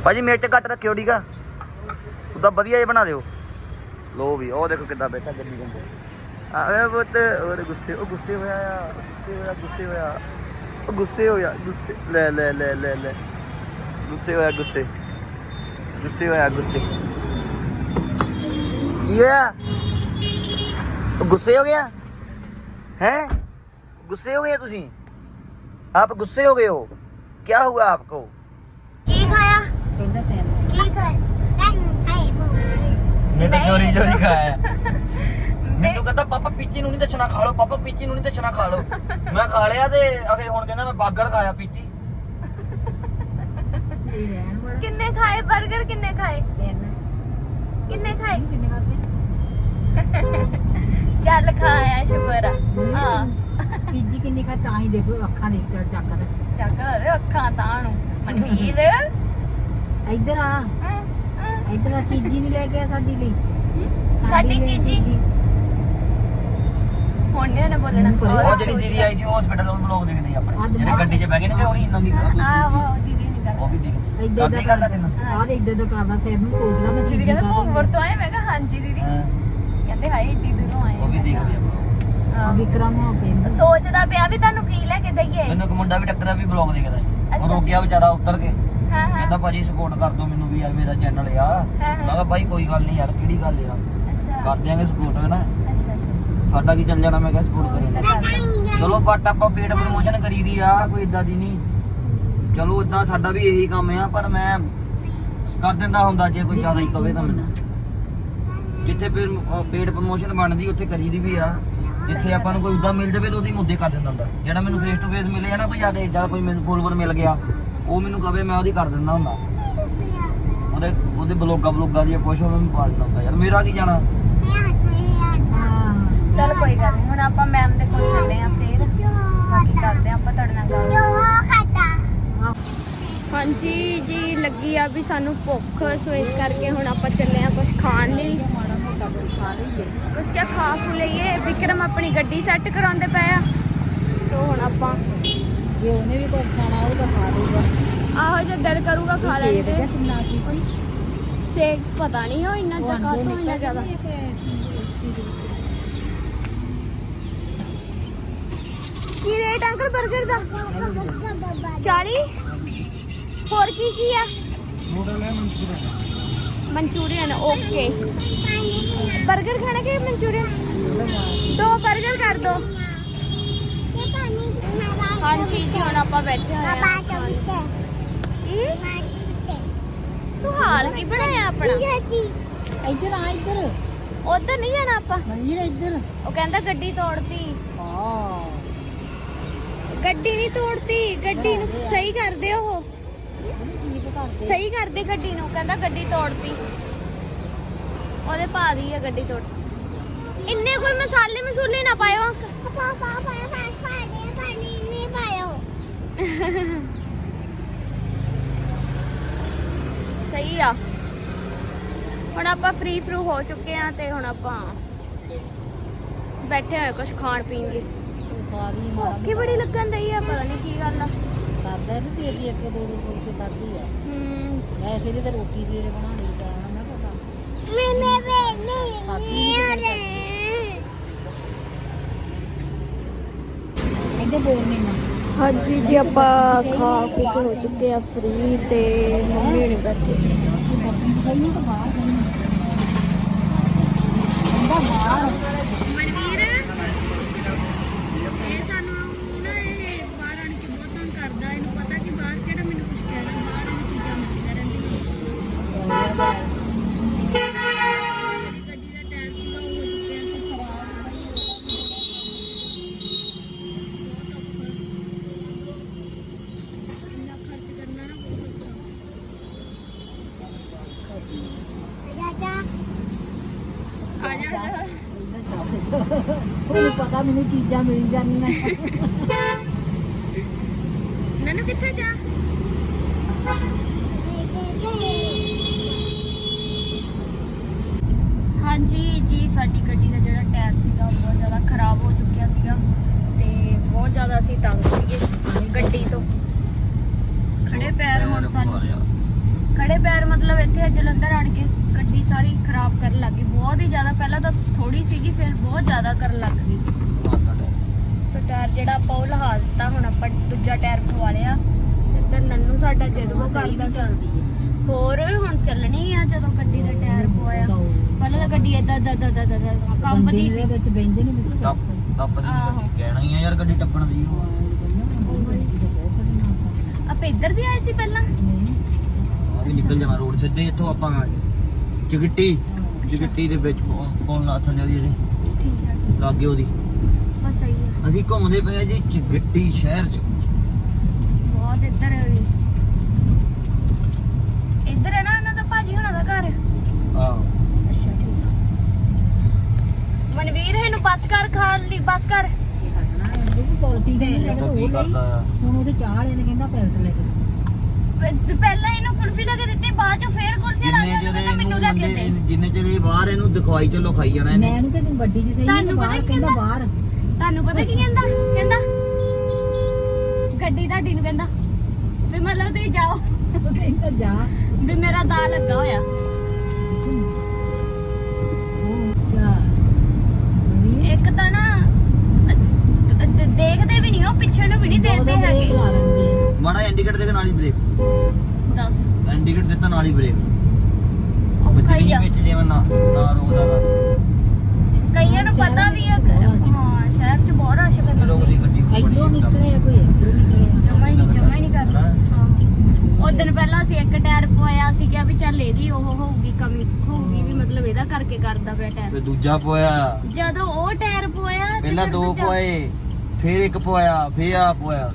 ਭਾਜੀ, ਮਿਰਚ ਘੱਟ ਰੱਖਿਓ, ਠੀਕ ਆ? ਉਹਦਾ ਵਧੀਆ ਜਿਹਾ ਬਣਾ ਦਿਓ। ਲੋ ਵੀ, ਉਹ ਦੇਖੋ ਕਿੱਦਾਂ ਬੈਠਾ ਗੱਡੀ ਕੰਦੇ ਆਵੇ ਬੁੱਤ ਉਹ ਗੁੱਸੇ ਉਹ ਗੁੱਸੇ ਹੋਇਆ ਆ, ਗੁੱਸੇ ਹੋਇਆ ਗੁੱਸੇ ਹੋਇਆ। ਉਹ ਗੁੱਸੇ ਹੋਇਆ, ਗੁੱਸੇ, ਲੈ ਲੈ ਲੈ ਲੈ ਲੈ। ਗੁੱਸੇ ਹੋਇਆ, ਗੁੱਸੇ। ਗੁੱਸੇ ਹੋਇਆ, ਗੁੱਸੇ। ਕੀ ਹੋਇਆ? ਗੁੱਸੇ ਹੋ ਗਿਆ? हैं गुस्से हो गए ਤੁਸੀਂ? ਆਪ ਗੁੱਸੇ ਹੋ ਗਏ ਹੋ? ਕੀ ਹੋਇਆ ਆਪਕੋ? ਕੀ ਖਾਇਆ? ਕੀ ਕਰ ਮੈਂ ਤਾਂ ਚੋਰੀ ਚੋਰੀ ਖਾਇਆ। ਮੈਨੂੰ ਕਹਿੰਦਾ ਪਾਪਾ ਪੀਚੀ ਨੂੰ ਨਹੀਂ ਦੱਸਣਾ ਖਾ ਲਓ। ਪਾਪਾ ਪੀਚੀ ਨੂੰ ਨਹੀਂ ਦੱਸਣਾ ਖਾ ਲਓ। ਮੈਂ ਖਾ ਲਿਆ ਤੇ ਅਗੇ ਹੁਣ ਕਹਿੰਦਾ ਮੈਂ ਬਾਗਰ ਖਾਇਆ ਪੀਚੀ। ਕਿੰਨੇ ਖਾਏ? 버ਗਰ ਕਿੰਨੇ ਖਾਏ? ਕਿੰਨੇ ਖਾਏ? ਕਿੰਨੇ ਖਾਤੇ ਚੱਲ ਖਾਇਆ ਸ਼ੁਕਰ ਆ। ਹਾਂ। ਚੀਜ਼ੀ ਕਿੰਨੀ ਖਾ ਤਾਂ ਹੀ ਦੇਖੋ ਅੱਖਾਂ ਦੇਖ ਕੇ ਚੱਕ ਰੇ ਅੱਖਾਂ ਤਾਂ ਨੂੰ। ਮਨਵੀਰ। ਇੱਧਰ ਆ। ਇੱਧਰ ਆ ਚੀਜ਼ੀ ਨਹੀਂ ਲੈ ਕੇ ਆ ਸਾਡੀ ਲਈ। ਸਾਡੀ ਚੀਜ਼ੀ? ਹੁਣ ਨੀ ਉਹਨੇ ਬੋਲਣਾ। ਉਹ ਜਿਹੜੀ ਦੀਦੀ ਆਈ ਸੀ ਹਸਪੀਟਲ ਉਹ ਬਲੌਗ ਦੇਖਦੇ ਆਪਣੇ। ਜਿਹੜੇ ਗੱਡੀ 'ਚ ਬਹਿ ਗਏ ਨੇ ਕਿ ਉਹਨੀ ਨਵੀਂ ਆਹੋ ਦੀਦੀ ਨਹੀਂ ਉਹ ਵੀ ਦੇਖਦੇ ਇੱਧਰ ਆ ਦੇ ਇੱਧਰ ਦਾ ਕਰਦਾ ਸਿਰ ਨੂੰ ਸੋਚ ਲਾ ਮੈਂ ਦੀਦੀ ਕਹਿੰਦਾ ਕਰ ਭੋਗਪੁਰ ਤੋਂ ਆਏ? ਮੈਂ ਕਿਹਾ ਹਾਂਜੀ ਦੀਦੀ। ਕਹਿੰਦੇ ਹਾਈ ਏਡੀ ਦੂਰੋਂ ਆਏ ਉਹ ਵੀ ਦੇਖਦੇ ਆ ਹਾਂ। ਵਿਕਰਮ ਹੋ ਕੇ। ਸੋਚਦਾ ਪਿਆ ਵੀ ਤੁਹਾਨੂੰ ਕੀ ਲੈ ਕੇ ਦਈਏ। ਮੈਨੂੰ ਇੱਕ ਮੁੰਡਾ ਵੀ ਟੱਕਰਿਆ ਵੀ ਬਲੌਗ ਦੇਖਦਾ। ਉਹ ਅੱਛਾ। ਰੋਕਿਆ ਵਿਚਾਰਾ ਉੱਤਰ ਕੇ। ਹਾਂ ਹਾਂ। ਕਹਿੰਦਾ ਭਾਜੀ ਸਪੋਰਟ ਕਰ ਦਿਓ ਮੈਨੂੰ ਵੀ ਯਾਰ ਮੇਰਾ ਚੈਨਲ ਆ। ਹਾਂ। ਮੈਂ ਕਿਹਾ ਭਾਈ ਕੋਈ ਗੱਲ ਨਹੀਂ ਯਾਰ ਕਿਹੜੀ ਗੱਲ ਆ? ਅੱਛਾ। ਕਰ ਦਿਆਂਗੇ ਸਪੋਰਟ ਹੈ ਨਾ ਅੱਛਾ ਅੱਛਾ। ਸਾਡਾ ਕੀ ਚੱਲ ਜਾਣਾ? ਮੈਂ ਕਿਹਾ ਸਪੋਰਟ ਕਰੇ। ਚਲੋ ਬਟ ਆਪਾਂ ਪੇਡ ਪ੍ਰਮੋਸ਼ਨ ਕਰੀਦੀ ਆ ਕੋਈ ਇਦਾਂ ਦੀ ਨਹੀਂ। ਚਲੋ ਇਦਾਂ ਸਾਡਾ ਵੀ ਇਹੀ ਕੰਮ ਆ ਪਰ ਮੈਂ ਕਰ ਦਿੰਦਾ ਹੁੰਦਾ ਜੇ ਕੋਈ ਜ਼ਿਆਦਾ ਹੀ ਕਵੇ ਤਾਂ ਮੈਨੂੰ ਜਿੱਥੇ ਪੇਡ ਪ੍ਰਮੋਸ਼ਨ ਬਣਦੀ, ਉੱਥੇ ਕਰੀਦੀ ਵੀ ਆ। ਜਿੱਥੇ ਆਪਾਂ ਨੂੰ ਕੋਈ ਉਦਾਂ ਮਿਲ ਜਾਵੇ ਤਾਂ ਉਹਦੀ ਮੁੱਦੇ ਕਰ ਦਿੰਦਾ ਹੁੰਦਾ। ਜਿਹੜਾ ਮੈਨੂੰ ਫੇਸ ਟੂ ਫੇਸ ਮਿਲੇ ਆ ਨਾ ਕੋਈ ਜ਼ਿਆਦਾ ਇਦਾਂ ਕੋਈ ਮੈਨੂੰ ਫੋਲੋਵਰ ਮਿਲ ਗਿਆ, ਉਹ ਮੈਨੂੰ ਕਵੇ, ਮੈਂ ਉਹਦੀ ਕਰ ਦਿੰਦਾ ਹੁੰਦਾ। ਉਹਦੇ ਉਹਦੇ ਬਲੋਗਾ ਬਲੋਗਾ ਦੀ ਕੁਛ ਉਹ ਮੈਂ ਪਾ ਦਿੰਦਾ ਹੁੰਦਾ। ਯਾਰ, ਮੇਰਾ ਕੀ ਜਾਣਾ? ਚੱਲ ਕੋਈ ਗੱਲ ਨਹੀਂ ਹੁਣ ਆਪਾਂ ਮੈਮ ਦੇ ਕੋਲ ਚੱਲੇ ਆ ਫੇਰ। ਬਾਕੀ ਕਰਦੇ ਆ ਆਪਾਂ ਤੁਹਾਡੇ ਨਾਲ ਗੱਲ। ਹਾਂਜੀ ਜੀ, ਲੱਗੀ ਆ ਵੀ ਸਾਨੂੰ ਭੁੱਖ, ਸੋ ਇਸ ਕਰਕੇ ਹੁਣ ਆਪਾਂ ਚੱਲੇ ਆ ਕੁਝ ਖਾਣ ਲਈ। ਕੋਈ ਕੁਝ ਕਿਆ ਖਾ ਖੂ ਲਈਏ। ਵਿਕਰਮ ਆਪਣੀ ਗੱਡੀ ਸੈੱਟ ਕਰਾਉਂਦੇ ਪਏ ਆ। ਸੋ ਹੁਣ ਆਪਾਂ ਜੇ ਉਹਨੇ ਵੀ ਕੁਝ ਖਾਣਾ ਹੋਊਗਾ ਖਾ ਲਊਗਾ। ਆਹੋ ਜੇ ਦਿਲ ਕਰੂਗਾ ਖਾ ਲੈਂਦੇ ਕਿੰਨਾ ਕੀ ਸੇਕ ਪਤਾ ਨਹੀਂ ਹੋ ਇੰਨਾ ਉਹ ਜਗਾ ਆਂਦੇ ਤੋਂ ਇੰਨਾ ਜ਼ਿਆਦਾ। ਕੀ ਰੇਟ ਅੰਕਲ 버ਗਰ ਦਾ? 40 ਹੋਰ ਕੀ ਕੀ ਆ? ਮਨਚੂਰੀਅਨ ਓਕੇ 버 ਖਾਣਾ ਕਿ ਮਨਚੂਰੀਅਨ? ਦੋ 버ਗਰ ਕਰ ਦੋ। ਹਾਂਜੀ ਜੀ ਹੁਣ ਆਪਾਂ ਬੈਠੇ ਹੋਏ ਆ ਕੀ? ਤੂੰ ਹਾਲ ਕੀ ਬਣਾਇਆ ਆਪਣਾ? ਇੱਧਰ ਆ ਇੱਧਰ। ਉਧਰ ਨਹੀਂ ਜਾਣਾ ਆਪਾਂ? ਮਨਜੀਤ ਇੱਧਰ। ਉਹ ਕਹਿੰਦਾ ਗੱਡੀ ਤੋੜਤੀ। ਹਾਂ। ਗੱਡੀ ਨਹੀਂ ਤੋੜਤੀ ਗੱਡੀ ਨੂੰ ਸਹੀ ਕਰਦੇ ਉਹ। ਸਹੀ ਕਰਦੇ ਗੱਡੀ ਨੂੰ ਕਹਿੰਦਾ ਗੱਡੀ ਤੋੜਤੀ। ਉਹਦੇ ਪਾ ਦੀ ਆ ਗੱਡੀ ਤੋੜ। ਇੰਨੇ ਕੋਈ ਮਸਾਲੇ ਮਸੂਲੇ ਨਾ ਪਾਇਓ [LAUGHS] ਸਹੀ ਆ। ਹੁਣ ਆਪਾਂ ਫ੍ਰੀ ਫਰੂ ਹੋ ਚੁੱਕੇ ਆ ਤੇ ਹੁਣ ਆਪਾਂ ਬੈਠੇ ਹੋਏ ਕੁਝ ਖਾਣ ਪੀਣ ਲਈ। ਹੀ ਬੜੀ ਲੱਗਣ ਦਈ ਆ ਪਤਾ ਨਹੀਂ ਕੀ ਗੱਲ ਆ। ਕਰਦਾ ਨਹੀਂ ਸੀ ਜੀ ਇੱਕ ਦੋ ਦੋ ਫੁਲਕੇ ਖਾਧੀ ਆ। ਹੂੰ। ਮੈਂ ਫਿਰ ਤੇ ਰੋਟੀ ਸਵੇਰੇ ਬਣਾ ਲਈ ਤਾਂ ਨਾ ਪਤਾ। ਮੈਨੇ ਇੱਧਰ ਬੋਲ ਨਹੀਂ ਨਾ ਹਾਂਜੀ ਜੀ ਆਪਾਂ ਖਾ ਪੀ ਕੇ ਹੋ ਚੁੱਕੇ ਆ ਫ੍ਰੀ ਤੇ ਮੰਮੀ ਹੁਣੀ ਬੈਠੇ। ਸਹੀ ਤਾਂ ਬਾਹਰ ਨਹੀਂ ਬਾਹਰ [LAUGHS] ਨਨੂ ਕਿੱਥੇ ਜਾ? ਹਾਂਜੀ ਜੀ ਸਾਡੀ ਗੱਡੀ ਦਾ ਜਿਹੜਾ ਟਾਇਰ ਸੀਗਾ ਉਹ ਬਹੁਤ ਜ਼ਿਆਦਾ ਖਰਾਬ ਹੋ ਚੁੱਕਿਆ ਸੀਗਾ ਤੇ ਬਹੁਤ ਜ਼ਿਆਦਾ ਅਸੀਂ ਤੰਗ ਸੀਗੇ ਗੱਡੀ ਤੋਂ। ਖੜੇ ਪੈਰ ਹੁਣ ਸਾਨੂੰ ਖੜੇ ਪੈਰ ਮਤਲਬ ਇੱਥੇ ਜਲੰਧਰ ਆਣ ਕੇ ਗੱਡੀ ਸਾਰੀ ਖਰਾਬ ਕਰਨ ਲੱਗ ਗਈ। ਬਹੁਤ ਹੀ ਜ਼ਿਆਦਾ ਪਹਿਲਾਂ ਤਾਂ ਥੋੜੀ ਸੀਗੀ ਫਿਰ ਬਹੁਤ ਜ਼ਿਆਦਾ ਕਰਨ ਲੱਗ ਗਈ। ਸੋ ਟਾਇਰ ਜਿਹੜਾ ਆਪਾਂ ਉਹ ਲਹਾ ਦਿੱਤਾ ਹੁਣ ਆਪਾਂ ਦੂਜਾ ਟਾਇਰ ਪਵਾ ਲਿਆ। ਇੱਧਰ ਨੰਨੂ ਸਾਡਾ ਜਦੋਂ ਸਹੀ ਕਰਦਾ ਚੱਲਦੀ ਹੈ। ਹੋਰ ਹੁਣ ਚੱਲਣੀ ਆ ਜਦੋਂ ਗੱਡੀ ਦਾ ਟਾਇਰ ਪਵਾਇਆ ਪਹਿਲਾਂ ਤਾਂ ਗੱਡੀ ਏਦਾਂ ਦਾ ਦਾ ਦਾ ਦਾ ਕੰਬਦੀ ਸੀ। ਵਿੱਚ ਬੈਂਦੇ ਨੇ ਵਿੱਚ ਟੱਪ ਟੱਪ ਦੀ ਕਹਿਣਾ ਹੀ ਆ ਯਾਰ ਗੱਡੀ ਟੱਪਣ ਦੀ। ਆਪਾਂ। ਇੱਧਰ ਦੀ ਆਏ ਸੀ ਪਹਿਲਾਂ? ਆ ਵੀ ਨਿਕਲ ਜਾਣਾ ਰੋਡ ਸਿੱਧੇ ਇੱਥੋਂ ਆਪਾਂ ਜਗਿੱਟੀ ਜਗਿੱਟੀ ਦੇ ਵਿੱਚ ਕੋਲ ਨਾ ਥੱਲੇ ਦੀ ਹੈ ਲਾਗੇ ਉਹਦੀ। ਬਸ ਸਹੀ ਹੈ ਅਸੀਂ ਘੁੰਮਦੇ ਪਏ ਆ ਜੀ ਜਗਿੱਟੀ ਸ਼ਹਿਰ 'ਚ ਬਹੁਤ ਇੱਧਰ ਹੈ ਵੀ ਇੱਧਰ ਹੈ ਨਾ ਇਹਨਾਂ ਦਾ ਭਾਜੀ ਹੁਣਾਂ ਦਾ ਘਰ। ਆਹੋ। ਅੱਛਾ ਠੀਕ ਮਨਵੀਰ ਇਹਨੂੰ ਬੱਸ ਕਰ ਖਾਣ ਲਈ ਬੱਸ ਕਰ। ਕੁਆਲਿਟੀ ਦੇ ਦੇਖੋ ਕੀ ਕਰਦਾ ਆ? ਹੁਣ ਉਹਦੇ ਚਾਹ ਵਾਲੇ ਨੇ ਕਹਿੰਦਾ ਪੈਕਟ ਲੈ ਕੇ। ਪ- ਪਹਿਲਾਂ ਇਹਨੂੰ ਕੁਲਫੀ ਲੈ ਕੇ ਦਿੱਤੀ ਬਾਅਦ ਚ ਫੇਰ ਕੁਲਫੀ ਲਾ ਜਿੰਨੇ ਕੇ ਜਿਹੜੇ ਕਹਿੰਦਾ ਮੈਨੂੰ ਇਹਨੂੰ ਲੈ ਕੇ ਬੰਦੇ ਦੇ। ਜਿੰਨੇ ਜਿਹੜੇ ਬਾਹਰ ਇਹਨੂੰ ਦਿਖਵਾਈ ਚੱਲੋ ਖਾਈ ਜਾਣਾ ਮੈਂ ਇਹਨੇ ਇਹਨੂੰ ਕਿ ਤੂੰ ਗੱਡੀ 'ਚ ਸਹੀ ਨਹੀਂ ਤੁਹਾਨੂੰ ਪਤਾ ਬਾਹਰ ਕੀ ਕਹਿੰਦਾ ਕਹਿੰਦਾ? ਬਾਹਰ। ਤੁਹਾਨੂੰ ਪਤਾ ਕੀ ਕਹਿੰਦਾ? ਕਹਿੰਦਾ ਗੱਡੀ ਤੁਹਾਡੀ ਨੂੰ ਕਹਿੰਦਾ ਵੀ ਮਤਲਬ ਤੁਸੀਂ ਜਾਓ। ਉਹ ਕਹਿੰਦਾ ਜਾ। ਵੀ ਮੇਰਾ ਦਾ ਲੱਗਾ ਹੋਇਆ। ਉਹ ਕਿਆ ਵੀ ਇੱਕ ਤਾਂ ਨਾ ਅ- ਅ- ਦੇਖਦੇ ਵੀ ਨਹੀਂ ਉਹ ਪਿੱਛੇ ਨੂੰ ਵੀ ਨਹੀਂ ਦੇਖਦੇ ਹੈਗੇ। ਲਾ ਲੈਂਦੇ ਆ। ਮਾੜਾ ਇੰਡੀਕੇਟਰ ਦੇ ਨਾਲ ਹੀ ਬ੍ਰੇਕ। ਦੱਸ। ਇੰਡੀਕੇਟਰ ਦਿੱਤਾ ਨਾਲ ਹੀ ਬ੍ਰੇਕ। ਔਖਾ ਸਹੀ ਆ। ਵਿੱਚ ਜਿਵੇਂ ਨਾ ਨਾ ਰੋਕਦਾ ਨਾ ਕਈਆਂ ਨੂੰ ਪਤਾ ਵੀ ਆ ਹਾਂ ਸ਼ਹਿਰ 'ਚ ਬਹੁਤ ਰਸ਼ ਪੈਂਦਾ ਰੋਕਦੀ ਗੱਡੀ ਇੱਧਰੋਂ ਨਿਕਲਿਆ ਕੋਈ ਇੱਧਰੋਂ ਨਿਕਲਿਆ ਜਮਾ ਹੀ ਨਹੀਂ ਜਮਾ ਹੀ ਨਹੀਂ ਕਰਨਾ ਹਾਂ। ਹਾਂ ਉਹ ਦਿਨ ਪਹਿਲਾਂ ਅਸੀਂ ਇੱਕ ਟਾਇਰ ਪਵਾਇਆ ਸੀ ਕਿ ਵੀ ਚੱਲ ਇਹਦੀ ਉਹ ਹੋਊਗੀ ਕਮੀ ਹੋਊਗੀ ਵੀ ਮਤਲਬ ਇਹਦਾ ਕਰਕੇ ਕਰਦਾ ਪਿਆ ਟਾਇਰ। ਫਿਰ ਦੂਜਾ ਪੋਇਆ। ਜਦੋਂ ਉਹ ਟਾਇਰ ਪਵਾਇਆ ਤੇ ਪਹਿਲਾਂ ਫਿਰ ਦੋ ਦੂਜਾ- ਪੋਏ ਫਿਰ ਇੱਕ ਪੋਇਆ ਫਿਰ ਆ ਪੋਇਆ।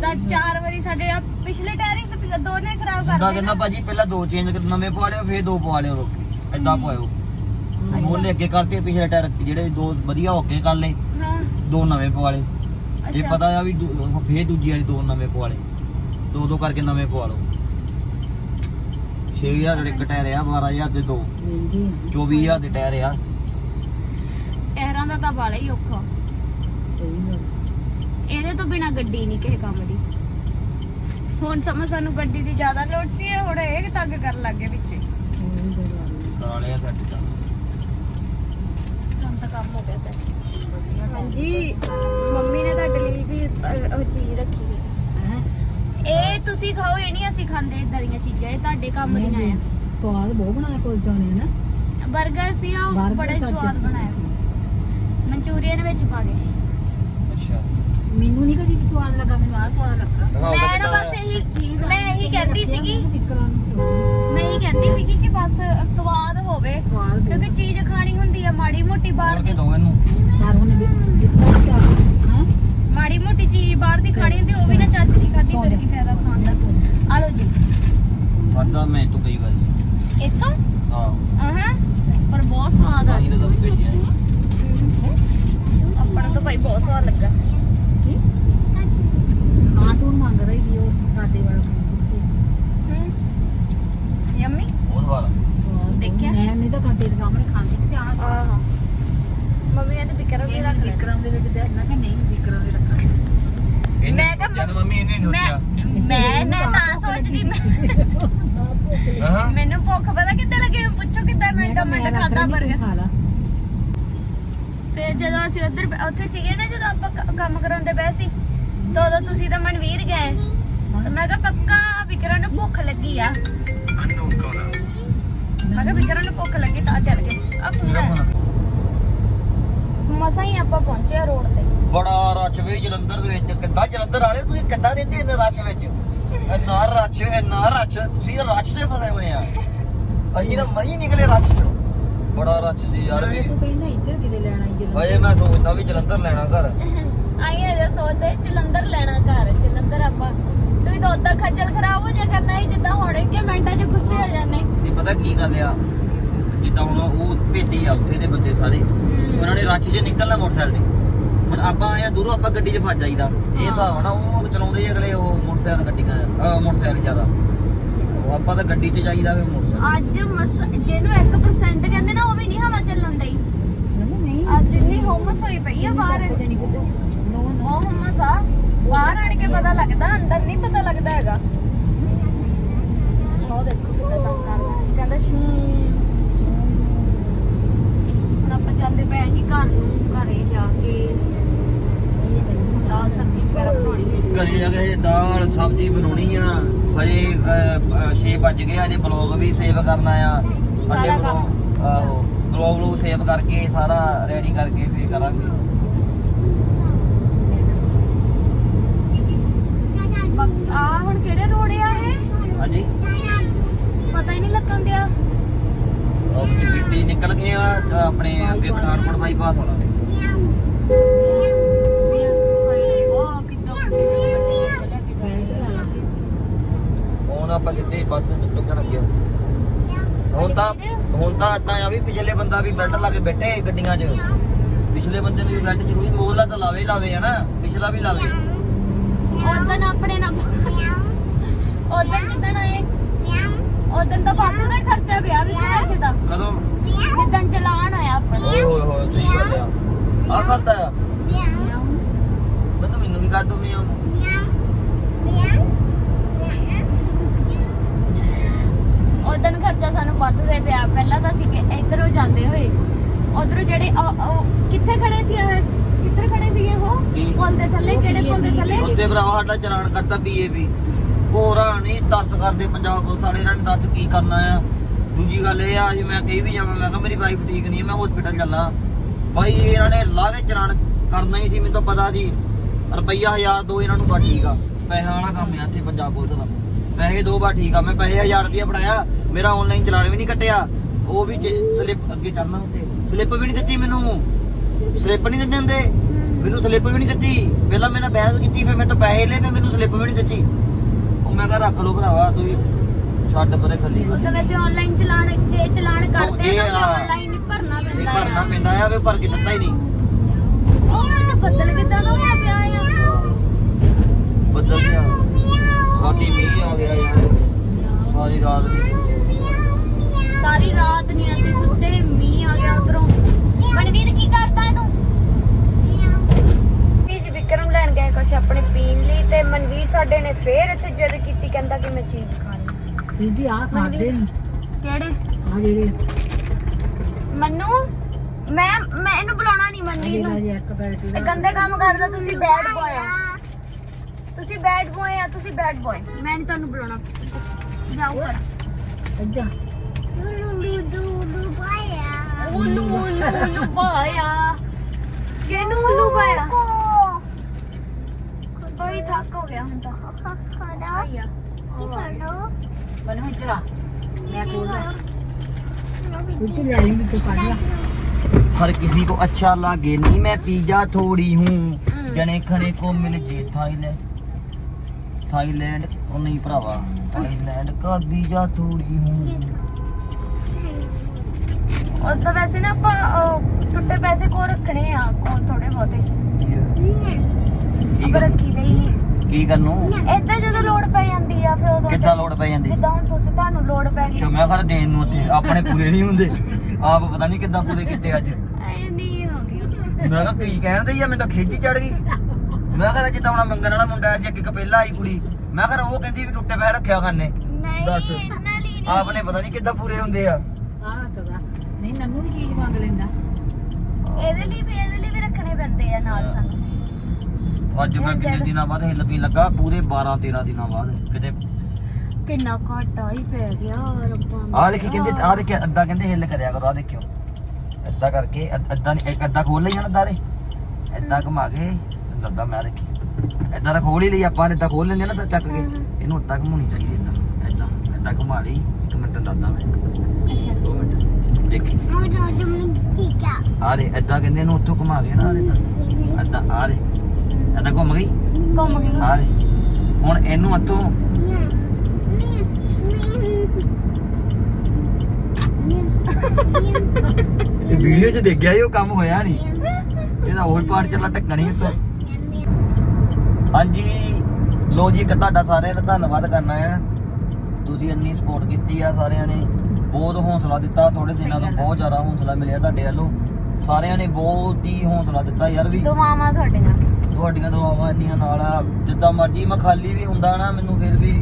ਸਾ ਚਾਰ ਵਾਰੀ ਸਾਡੇ ਆ ਪਿਛਲੇ ਟਾਇਰ ਹੀ ਸ- ਦੋਨੇ ਖਰਾਬ ਕਰ ਦਿੱਤੇ ਕਹਿੰਦਾ ਭਾਜੀ ਪਹਿਲਾਂ ਦੋ ਚੇਂਜ ਕਰ ਨਵੇਂ ਪਵਾ ਲਿਓ ਫਿਰ ਦੋ ਪਵਾ ਲਿਓ ਰੋਕੇ ਏਦਾਂ ਪਵਾਇਓ ਮੋਲੇ ਅੱਗੇ ਕਰਤੇ ਪਿਛਲੇ ਟਾਇਰ ਜਿਹੜੇ ਦੋ ਵਧੀਆ ਹੋ ਕੇ ਕਰ ਲਏ ਹਾਂ। ਦੋ ਨਵੇਂ ਪਵਾ ਲਏ। ਜੇ ਅੱਛਾ। ਪਤਾ ਆ ਵੀ ਦੂ- ਫੇਰ ਦੂਜੀ ਵਾਰੀ ਦੋ ਨਵੇਂ ਪਵਾ ਲਏ। ਦੋ ਦੋ ਕਰਕੇ ਨਵੇਂ ਪਵਾ ਲਓ। 6000 ਦੇ ਟਾਇਰ ਆ 12000 ਦੇ ਦੋ। ਮਹਿੰਗੀ ਆ। 24000 ਦੇ ਟਾਇਰ ਆ। ਟਾਇਰਾਂ ਦਾ ਤਾਂ ਬਾਲਾ ਹੀ ਔਖਾ। ਸਹੀ ਗੱਲ ਇਹਦੇ ਤੋਂ ਬਿਨਾ ਗੱਡੀ ਨਹੀਂ ਕਿਸੇ ਕੰਮ ਦੀ। ਹੁਣ ਸਮਝ ਸਾਨੂੰ ਗੱਡੀ ਦੀ ਜ਼ਿਆਦਾ ਲੋੜ ਸੀ ਹੁਣ ਇਹ ਤੰਗ ਕਰਨ ਲੱਗੇ ਵਿੱਚੇ ਉਹੀ ਤਾਂ ਗੱਲ ਆ। ਕਰਾ ਲਿਆ ਸਾਡੀ ਤਾਂ। ਕੰਮ ਤਾਂ ਕੰਮ ਹੋ ਗਿਆ ਸਰ ਹਾਂਜੀ ਮੰਮੀ ਨੇ ਤੁਹਾਡੇ ਲਈ ਵੀ ਉਹ ਚੀਜ਼ ਰੱਖੀ? ਇਹ ਤੁਸੀਂ ਖਾਓ ਇਹ ਨਹੀਂ ਅਸੀਂ ਖਾਂਦੇ ਇਦਾਂ ਦੀਆਂ ਚੀਜ਼ਾਂ ਇਹ ਤੁਹਾਡੇ ਕੰਮ ਦੀਆਂ ਨਹੀਂ, ਆ। ਸਵਾਦ ਬਹੁਤ ਬਣਾਇਆ ਕੁਲਚਾ ਨੇ ਨਾ? 버ਗਰ ਸੀ ਉਹ Burger ਬੜਾ ਹੀ ਸੱਚ। ਸਵਾਦ ਬਣਾਇਆ ਸੀ। ਮਨਚੂਰੀਅਨ ਵਿੱਚ ਪਾ ਕੇ। ਅੱਛਾ। ਮੈਨੂੰ ਨਹੀਂ ਕਦੀ ਸਵਾਦ ਲੱਗਾ ਮੈਨੂੰ ਆ ਸਵਾਦ ਲੱਗਾ। ਦਿਖਾਓ ਤਾਂ ਮੈਂ ਨਾ ਕਿੱਦਾਂ ਬਸ ਆ। ਇਹੀ ਮੈਂ ਇਹੀ ਕਹਿੰਦੀ ਸੀਗੀ ਫਿਕਰਾਂ ਨੂੰ ਮੈਂ ਇਹੀ ਕਹਿੰਦੀ ਸੀਗੀ ਕਿ ਬਸ ਸਵਾਦ ਹੋਵੇ। ਸਵਾਦ ਕਿਉਂਕਿ ਚੀਜ਼ ਖਾਣੀ ਹੁੰਦੀ ਆ ਮਾੜੀ ਮੋਟੀ ਬਾਹਰ ਹੋਰ ਦੀ ਕੇ ਦੋ ਇਹਨੂੰ? ਪਰ ਹੁਣ ਜਿ- ਜਿੱਦਾਂ ਕਿ ਆ ਹੈ ਮਾੜੀ ਮੋਟੀ ਚੀਜ਼ ਬਾਹਰ ਦੀ ਖਾਣੀ ਹੁੰਦੀ ਉਹ ਵੀ ਨਾ ਚੱਜ ਦੀ ਖਾਦੀ ਫਿਰ ਕੀ ਫਾਇਦਾ ਖਾਣ ਦਾ। ਆ ਲਓ ਜੀ। ਖਾਦਾ ਮੈਂ ਤੋਂ ਕਈ ਵਾਰੀ। ਤੋਂ ਹਾਂ ਆਹਾਂ। ਪਰ ਬਹੁਤ ਸਵਾਦ ਆ। ਆਹੀ। ਆਪਾਂ ਨੂੰ ਤਾਂ ਭਾਈ ਬਹੁਤ ਸਵਾਦ ਲੱਗਾ। ਕਾਰਟੂਨ ਮੰਗ ਰਹੀ ਸੀ ਉਹ ਸਾਡੇ ਵਾਲਾ ਯੰਮੀ ਬਹੁਤ ਵਾਰ ਸਵਾਦ ਦੇਖਿਆ? ਮੈਂ ਨਹੀਂ ਤਾਂ ਤੇਰੇ ਸਾਹਮਣੇ ਖਾਂਦੀ ਤੇ ਆਹ ਸਵਾਦ ਆਹ ਮੰਮੀ ਨੇ ਬਿਕਰਮ ਵੀ ਇਹ ਰੱਖ ਲਿਆ ਵਿਕਰਮ ਦੇ ਵਿੱਚ ਤੇ ਮੈਂ ਕਿਹਾ ਨਹੀਂ ਵਿਕਰਮ ਦੇ ਰੱਖਾਂਗੇ ਇਹਨੇ ਮੈਂ ਕਿਹਾ ਜਦ ਮੰਮੀ ਇਹਨੇ ਨਹੀਂ ਮੈਂ ਉੱਠਿਆ ਮੈਂ ਮੈਂ ਤਾਂ ਸੋਚਦੀ ਮੈਂ ਹਾਂ ਮੈਨੂੰ ਭੁੱਖ ਪਤਾ ਕਿੱਦਾਂ ਲੱਗੀ ਮੈਂ ਪੁੱਛੋ ਕਿੱਦਾਂ ਮਿੰਟੋ ਮਿੰਟ ਖਾਦਾ ਬਰਗਰ ਖਾ ਲਾ ਫਿਰ ਜਦੋਂ ਅਸੀਂ ਉੱਧਰ ਉੱਥੇ ਸੀਗੇ ਨਾ ਜਦੋਂ ਆਪਾਂ ਕ- ਕੰਮ ਕਰਾਉਂਦੇ ਪਏ ਸੀ ਤਾਂ ਉਦੋਂ ਤੁਸੀਂ ਤਾਂ ਮਨਵੀਰ ਗਏ। ਤੇ ਮੈਂ ਕਿਹਾ ਪੱਕਾ ਵਿਕਰਨ ਨੂੰ ਭੁੱਖ ਲੱਗੀ ਆ। ਮੈਂ ਕਿਹਾ ਵਿਕਰਨ ਨੂੰ ਭੁੱਖ ਲੱਗੀ ਤਾਂ ਚੱਲ ਗਏ। ਆ ਮੇਰਾ। ਫੋਨ ਮਸਾਂ ਹੀ ਆਪਾਂ ਪਹੁੰਚੇ ਰੋਡ ਤੇ। ਬੜਾ ਰਸ਼ ਵੀ ਜਲੰਧਰ ਦੇ ਵਿੱਚ। ਕਿੱਦਾਂ ਜਲੰਧਰ ਵਾਲੇ ਤੁਸੀਂ ਕਿੱਦਾਂ ਰਹਿੰਦੇ ਇੰਨੇ ਰਸ਼ ਵਿੱਚ? ਇੰਨਾ ਰਸ਼ ਇੰਨਾ ਰਸ਼। ਤੁਸੀਂ ਤਾਂ ਰਸ਼ 'ਚ ਫਸੇ ਹੋਏ ਆ। ਅਸੀਂ ਤਾਂ ਮਈ ਨਿਕਲੇ ਰਸ਼ 'ਚ। ਬੜਾ ਜੀ ਯਾਰ ਵੀ। ਤੂੰ ਕਹਿੰਦਾ ਇੱਧਰ ਕਿਤੇ ਲੈਣਾ ਹੀ ਜਲੰਧਰ? ਹਜੇ ਮੈਂ ਸੋਚਦਾ ਵੀ ਜਲੰਧਰ ਲੈਣਾ ਘਰ। ਆਈ ਅਜੇ ਸੋਚਦੇ ਜਲੰਧਰ ਲੈਣਾ ਘਰ ਜਲੰਧਰ ਆਪਾਂ। ਤੁਸੀਂ ਤਾਂ ਉਦਾਂ ਖੱਜਲ ਖਰਾਬ ਹੋ ਜਾ ਕਰਨਾ ਹੀ ਜਿੱਦਾਂ ਹੁਣ ਕਿ ਮਿੰਟਾਂ 'ਚ ਗੁੱਸੇ ਹੋ ਜਾਂਦੇ। ਤੇ ਪਤਾ ਕੀ ਗੱਲ ਆ? ਜਿੱਦਾਂ ਹੁਣ ਉਹ ਭੇਟੀ ਆ ਉੱਥੇ ਦੇ ਬੰਦੇ ਸਾਰੇ ਉਹਨਾਂ ਨੇ ਰਸ਼ 'ਚ ਨਿਕਲਣਾ ਮੋਟਰਸਾਈਕਲ ਤੇ। ਹੁਣ ਆਪਾਂ ਆਏ ਆ ਦੂਰੋਂ ਆਪਾਂ ਗੱਡੀ 'ਚ ਫਸ ਜਾਈਦਾ। ਇਹ ਹਿਸਾਬ ਆ ਨਾ ਉਹ ਚਲਾਉਂਦੇ ਹੀ ਅਗਲੇ ਉਹ ਮੋਟਰਸਾਈਕਲ ਗੱਡੀਆਂ ਮੋਟਰਸਾਈਕਲ ਜ਼ਿਆਦਾ। ਉਹ ਆਪਾਂ ਤਾਂ ਗੱਡੀ 'ਚ ਜਾਈਦਾ ਮੋਟਰਸਾਈਕਲ ਅੱਜ ਮਸ, ਜਿਹਨੂੰ 1% ਕਹਿੰਦੇ ਨਾ, ਉਹ ਵੀ ਨਹੀਂ ਹਵਾ ਚੱਲਣ ਦਈ ਨਹੀਂ ਅੱਜ ਇੰਨੀ ਹੁਮਸ ਹੋਈ ਪਈ ਆ ਬਾਹਰ ਨਹੀਂ ਪਤਾ ਨੋ ਉਹ ਹੁਮਸ ਆ। ਬਾਹਰ ਆਣ ਕੇ ਪਤਾ ਲੱਗਦਾ, ਅੰਦਰ ਨਹੀਂ ਪਤਾ ਲੱਗਦਾ ਹੈਗਾ। ਉਹ ਦੇਖੋ ਕਿੱਦਾਂ ਤੰਗ ਕਰਦਾ। ਕਹਿੰਦਾ ਸ਼ੂ ਹੁਣ ਆਪਾਂ ਜਾਂਦੇ ਪਏ ਜੀ ਘਰ ਨੂੰ, ਘਰੇ ਜਾ ਕੇ। ਦਾਲ, ਸਬਜ਼ੀ ਵਗੈਰਾ ਬਣਾਉਣੀ। ਹੈ ਘਰੇ ਜਾ ਕੇ ਦਾਲ, ਸਬਜ਼ੀ ਬਣਾਉਣੀ ਆ। ਹਜੇ 6 ਵੱਜ ਗਏ ਆ ਜੇ ਬਲੌਗ ਵੀ ਸੇਵ ਕਰਨਾ ਆ। ਸਾਰਾ ਬਲੌਗ ਆਹੋ ਬਲੌਗ ਨੂੰ ਸੇਵ ਕਰਕੇ ਸਾਰਾ ਰੈਡੀ ਕਰਕੇ ਫੇਰ ਕਰਾਂਗੇ। ਆ ਹੁਣ ਕਿਹੜੇ ਰੋਡ ਆ ਇਹ? ਹਾਂਜੀ। ਪਤਾ ਹੀ ਨਹੀਂ ਲੱਗਣ ਦਿਆ। ਉਹ ਨਿਕਲ ਗਏ ਆ ਆਪਣੇ ਅੱਗੇ ਪਠਾਨਕੋਟ ਬਾਈਪਾਸ ਹੋਣਾ ਵਾਹ ਕਿੰਨਾ ਹੁਣ ਆਪਾਂ ਸਿੱਧੇ ਬੱਸ ਟੁੱਕਣ ਲੱਗੇ ਹੁਣ ਤਾਂ ਹੁਣ ਤਾਂ ਏਦਾਂ ਆ ਵੀ ਪਿਛਲੇ ਬੰਦਾ ਵੀ ਬੈਲਟ ਲਾ ਕੇ ਬੈਠੇ ਗੱਡੀਆਂ 'ਚ। ਪਿਛਲੇ ਬੰਦੇ ਨੂੰ ਵੀ ਬੈਲਟ ਜ਼ਰੂਰੀ ਮੋਹਲਾ ਤਾਂ ਲਾਵੇ ਲਾਵੇ ਹਨਾ ਪਿਛਲਾ ਵੀ ਲਾਵੇ। ਉਦੋਂ ਆਪਣੇ ਨਾਲ ਉਦੋਂ ਜਿੱਦਣ ਆਏ ਉਦੋਂ ਤਾਂ ਬਾਪੂ ਦਾ ਹੀ ਖਰਚਾ ਪਿਆ ਵਿੱਚ ਪੈਸੇ ਦਾ। ਕਦੋਂ? ਜਿੱਦਣ ਚਲਾਨ ਆਇਆ ਆਪਣਾ ਓਏ ਹੋਏ ਹੋਏ ਸਹੀ ਗੱਲ ਆ। ਆ ਕਰਦਾ ਆ? ਮੈਂ ਤਾਂ ਮੈਨੂੰ ਵੀ ਕਰ ਦੋ ਮੈਂ ਉਦੋਂ ਖਰਚਾ ਸਾਨੂੰ ਵੱਧ ਦੇ ਪਿਆ। ਪਹਿਲਾਂ ਤਾਂ ਅਸੀਂ ਕਿ ਇੱਧਰੋਂ ਜਾਂਦੇ ਹੋਏ ਉਧਰੋਂ ਜਿਹੜੇ ਕਿੱਥੇ ਖੜੇ ਸੀ ਉਹ ਕਿੱਧਰ ਖੜੇ ਸੀਗੇ ਉਹ? ਪੁਲ ਦੇ ਥੱਲੇ ਕਿਹੜੇ ਪੁਲ ਦੇ ਥੱਲੇ? ਉੱਤੇ ਭਰਾਵਾ ਸਾਡਾ ਚਲਾਨ ਕਰਦਾ ਪੀਏਪੀ ਹੋਰਾਂ ਨਹੀਂ ਤਰਸ ਕਰਦੇ ਪੰਜਾਬ ਪੁਲਿਸ ਵਾਲੇ ਇਹਨਾਂ ਨੇ ਦੱਸ ਕੀ ਕਰਨਾ ਆ? ਦੂਜੀ ਗੱਲ ਇਹ ਆ ਜੀ ਮੈਂ ਕਹੀ ਵੀ ਜਾਵਾਂ ਮੈਂ ਕਿਹਾ ਮੇਰੀ ਵਾਈਫ ਠੀਕ ਨਹੀਂ ਮੈਂ ਹਸਪੀਟਲ ਚੱਲਾਂ। ਬਾਈ ਇਹਨਾਂ ਨੇ ਲਾ ਦੇ ਚਲਾਨ ਕਰਨਾ ਹੀ ਸੀ ਮੈਨੂੰ ਤਾਂ ਪਤਾ ਸੀ। ਰੁਪਈਆ 1000 ਦੋ ਇਹਨਾਂ ਨੂੰ ਠੀਕ ਆ ਪੈਸਿਆਂ ਵਾਲਾ ਕੰਮ ਆ ਇੱਥੇ ਪੰਜਾਬ ਪੁਲਿਸ ਦਾ। ਪੈਸੇ ਦੋ ਬਾ ਠੀਕ ਆ ਮੈਂ ਪੈਸੇ 1000 ਰੁਪਈਆ ਫੜਾਇਆ ਮੇਰਾ ਆਨਲਾਈਨ ਚਲਾਨ ਵੀ ਨਹੀਂ ਕੱਟਿਆ। ਉਹ ਵੀ ਸਲਿੱਪ ਅੱਗੇ ਚੜਨਾ ਉੱਤੇ। ਸਲਿੱਪ ਵੀ ਨਹੀਂ ਦਿੱਤੀ ਮੈਨੂੰ। ਸਲਿੱਪ ਨਹੀਂ ਦਿੰਦੇ ਹੁੰਦੇ। ਮੈਨੂੰ ਸਲਿੱਪ ਵੀ ਨਹੀਂ ਦਿੱਤੀ। ਪਹਿਲਾਂ ਮੈਨੇ ਬਹਿਸ ਕੀਤੀ ਫਿਰ ਮੇਰੇ ਤੋਂ ਪੈਸੇ ਲਏ ਫਿਰ ਮੈਨੂੰ ਸਲਿੱਪ ਵੀ ਨਹੀਂ ਦਿੱਤੀ। ਉਹ ਮੈਂ ਕਿਹਾ ਰੱਖ ਲਓ ਭਰਾਵਾ ਤੁਸੀਂ ਛੱਡ ਪਰੇ ਖੱਲੀ ਉਹ ਤਾਂ ਵੈਸੇ ਆਨਲਾਈਨ ਚਲਾਨ ਜੇ ਚਲਾਨ ਕਰਦੇ ਆ ਤਾਂ। ਆਨਲਾਈਨ ਭਰਨਾ ਪੈਂਦਾ ਭਰਨਾ ਆ। ਪੈਂਦਾ ਆ ਵੀ ਭਰ ਕੇ ਦਿੱਤਾ ਹੀ ਨਹੀਂ। ਉਹ ਬੱਦਲ ਕਿੱਦਾਂ ਦਾ ਹੋਇਆ ਪਿਆ ਆ? ਬੱਦਲ ਬਾਕੀ ਮੀਂਹ ਆ ਗਿਆ ਯਾਰ। ਸਾਰੀ ਰਾਤ ਦੀ ਸਾਰੀ ਰਾਤ ਨਹੀਂ ਅਸੀਂ ਸੁੱਤੇ ਮੀਂਹ ਆ ਗਿਆ ਉਧਰੋਂ। ਮਨਵੀਰ ਕੀ ਕਰਦਾ ਹੈ ਤੂੰ ਜੀ ਵਿਕਰਮ ਲੈਣ ਗਏ ਕੁਛ ਆਪਣੇ ਪੀਣ ਲਈ ਤੇ ਮਨਵੀਰ ਸਾਡੇ ਨੇ ਫੇਰ ਇੱਥੇ ਜਿੱਦ ਕੀਤੀ ਕਹਿੰਦਾ ਕਿ ਮੈਂ ਚੀਜ਼ ਖਾਣੀ ਦੀਦੀ ਆ ਖਾਦੇ ਨਹੀਂ ਕਿਹੜੇ ਆ ਜਿਹੜੇ ਮੰਨੂ ਮੈਂ ਮੈਂ ਇਹਨੂੰ ਬੁਲਾਉਣਾ ਨਹੀਂ ਮਨਵੀਰ ਨੂੰ। ਇਹ ਗੰਦੇ ਕੰਮ ਕਰਦਾ ਤੁਸੀਂ ਬੈਡ ਆ ਤੁਸੀਂ ਬੈਡ ਬੋਏ ਆ ਤੁਸੀਂ ਬੈਡ ਬੋਏ ਮੈਂ ਨਹੀਂ ਤੁਹਾਨੂੰ ਬੁਲਾਉਣਾ। ਜਾਓ ਘਰ। ਅੱਜਾ ਲੂ ਲੂ ਲੂ ਬਾਇਆ ਉਲੂ ਉਲੂ ਉਲੂ ਬਾਇਆ ਕਿਹਨੂੰ ਉਲੂ ਬਾਇਆ ਕੋਈ ਥੱਕ ਹੋ ਗਿਆ ਹੁਣ ਤਾਂ। ਖੜਾ। ਕੀ ਕਰੋ ਬਲੂ ਇੱਧਰ ਆ। ਮੈਂ ਕੋਲ कुछ ले लेंगे तो काट ला हर किसी को अच्छा लागे नहीं मैं पिज्जा थोड़ी हूँ जने खने को मिल जे थाईलैंड ਥਾਈਲੈਂਡ ਉਹ ਨਹੀਂ ਭਰਾਵਾ ਥਾਈਲੈਂਡ ਕਾ ਵੀਜ਼ਾ ਥੋੜੀ ਹੂੰ ਔਰ ਤਾਂ ਵੈਸੇ ਨਾ ਆਪਾਂ ਟੁੱਟੇ ਪੈਸੇ ਕੋਲ ਰੱਖਣੇ ਆ ਕੋਲ ਥੋੜੇ ਬਹੁਤੇ ਕੀ ਆਪਾਂ ਕਰ ਰੱਖੀ ਦੇ ਕੀ ਕਰਨੂ ਏਦਾਂ ਜਦੋਂ ਲੋੜ ਪੈ ਜਾਂਦੀ ਆ ਫਿਰ ਉਦੋਂ ਕਿੱਦਾਂ ਲੋੜ ਪੈ ਜਾਂਦੀ ਜਿੱਦਾਂ ਤੁਸੀਂ ਤੁਹਾਨੂੰ ਲੋੜ ਪੈ ਗਈ ਸ਼ਮਿਆ ਕਰ ਦੇਣ ਨੂੰ ਉੱਥੇ ਆਪਣੇ ਪੂਰੇ ਨਹੀਂ ਹੁੰਦੇ ਆਪ ਪਤਾ ਨਹੀਂ ਕਿੱਦਾਂ ਪੂਰੇ ਕੀਤੇ ਅੱਜ ਐ ਨੀਂਦ ਆਉਂਦੀ ਆ। ਮੈਂ ਕਿਹਾ ਕੀ ਕਹਿਣ ਦੇ ਯਾਰ ਮੈਨੂੰ ਤਾਂ ਖਿੱਚ ਚੜ ਗਈ ਮੈਂ ਕਿਹਾ ਜਿੱਦਾਂ ਹੁਣ ਮੰਗਣ ਵਾਲਾ ਮੁੰਡਾ ਅੱਜ ਇੱਕ ਪਹਿਲਾਂ ਆਈ ਕੁੜੀ। ਮੈਂ ਕਿਹਾ ਉਹ ਕਹਿੰਦੀ ਵੀ ਟੁੱਟੇ ਪੈਸੇ ਰੱਖਿਆ ਕਰਨੇ। ਨਹੀਂ ਦੱਸ। ਨਹੀਂ। ਆਪਨੇ ਪਤਾ ਨਹੀਂ ਕਿੱਦਾਂ ਪੂਰੇ ਹੁੰਦੇ ਆ। ਆ ਸਦਾ। ਨਹੀਂ ਨੰਨੂ ਵੀ ਚੀਜ਼ ਮੰਗ ਲੈਂਦਾ। ਇਹਦੇ ਲਈ ਵੀ ਇਹਦੇ ਲਈ ਵੀ ਰੱਖਣੇ ਪੈਂਦੇ ਆ ਨਾਲ ਸਾਨੂੰ। ਅੱਜ ਮੈਂ ਕਿੰਨੇ ਦਿਨਾਂ ਬਾਅਦ ਹਿੱਲ ਪੀ ਲੱਗਾ? ਪੂਰੇ 12 13 ਦਿਨਾਂ ਬਾਅਦ। ਕਿਤੇ ਕਿੰਨਾ ਘਾਟਾ ਹੀ ਪੈ ਗਿਆ ਰੱਬਾ ਆਹ ਦੇਖੀ ਕਹਿੰਦੇ ਆਹ ਦੇਖੀ ਅੱਧਾ ਕਹਿੰਦੇ ਹਿੱਲ ਕਰਿਆ ਕਰੋ ਆਹ ਦੇਖਿਓ। ਅੱਧਾ ਕਰਕੇ ਅੱਧ- ਨਹੀਂ ਇੱਕ ਅੱਧਾ ਖੋਲ ਲਈ ਜਾਣਾ ਅੱਧਾ ਦੇ। ਅੱਧਾ ਘੁਮਾ ਕੇ। ਅੱਧਾ ਮੈਂ ਦੇਖੀ। ਅੱਧਾ ਤਾਂ ਖੋਲ ਹੀ ਲਈ ਆਪਾਂ ਅੱਧਾ ਖੋਲ ਲੈਂਦੇ ਨਾ ਤਾਂ ਚੱਕ ਕੇ। ਇਹਨੂੰ ਅੱਧਾ ਘੁਮਾਉਣੀ ਚਾਹੀਦੀ ਅੱਧਾ ਅੱਧਾ ਅੱਧਾ ਘੁਮਾ ਲਈ ਇੱਕ ਮਿੰਟ ਦੱਸਦਾ ਮੈਂ। ਅੱਛਾ। ਦੋ ਮਿੰਟ ਦੇਖੀ। ਆ। ਰੇ ਅੱਧਾ ਕਹਿੰਦੇ ਇਹਨੂੰ ਉੱਥੋਂ ਘੁਮਾ ਕੇ ਨਾ ਆ ਅੱਧਾ ਆ ਰੇ ਅੱਧਾ ਘੁੰਮ ਗਈ? ਘੁੰਮ ਗਈ। ਆ ਰੇ ਹੁਣ ਇਹਨੂੰ ਇੱਥੋਂ ਇਹ ਵੀਡੀਓ 'ਚ ਦੇਖਿਆ ਉਹ ਕੰਮ ਹੋਇਆ ਨਹੀਂ ਇਹਦਾ ਉਹੀ ਪਾਰਟ ਚੱਲਾ ਢੱਕਣੀ ਉੱਤੋਂ ਹਾਂਜੀ। ਲੋ ਜੀ ਇੱਕ ਤੁਹਾਡਾ ਸਾਰਿਆਂ ਦਾ ਧੰਨਵਾਦ ਕਰਨਾ ਹੈ। ਤੁਸੀਂ ਇੰਨੀ ਸਪੋਰਟ ਕੀਤੀ ਆ ਸਾਰਿਆਂ ਨੇ। ਬਹੁਤ ਹੌਸਲਾ ਦਿੱਤਾ ਥੋੜੇ ਦਿਨਾਂ ਤੋਂ ਬਹੁਤ ਜ਼ਿਆਦਾ ਹੌਸਲਾ ਮਿਲਿਆ ਤੁਹਾਡੇ ਵੱਲੋਂ। ਸਾਰਿਆਂ ਨੇ ਬਹੁਤ ਹੀ ਹੌਸਲਾ ਦਿੱਤਾ ਯਾਰ ਵੀ। ਦੁਆਵਾਂ ਤੁਹਾਡੀਆਂ। ਤੁਹਾਡੀਆਂ ਦੁਆਵਾਂ ਇੰਨੀਆਂ ਨਾਲ ਆ ਜਿੱਦਾਂ ਮਰਜ਼ੀ ਮੈਂ ਖਾਲੀ ਵੀ ਹੁੰਦਾ ਨਾ ਮੈਨੂੰ ਫਿਰ ਵੀ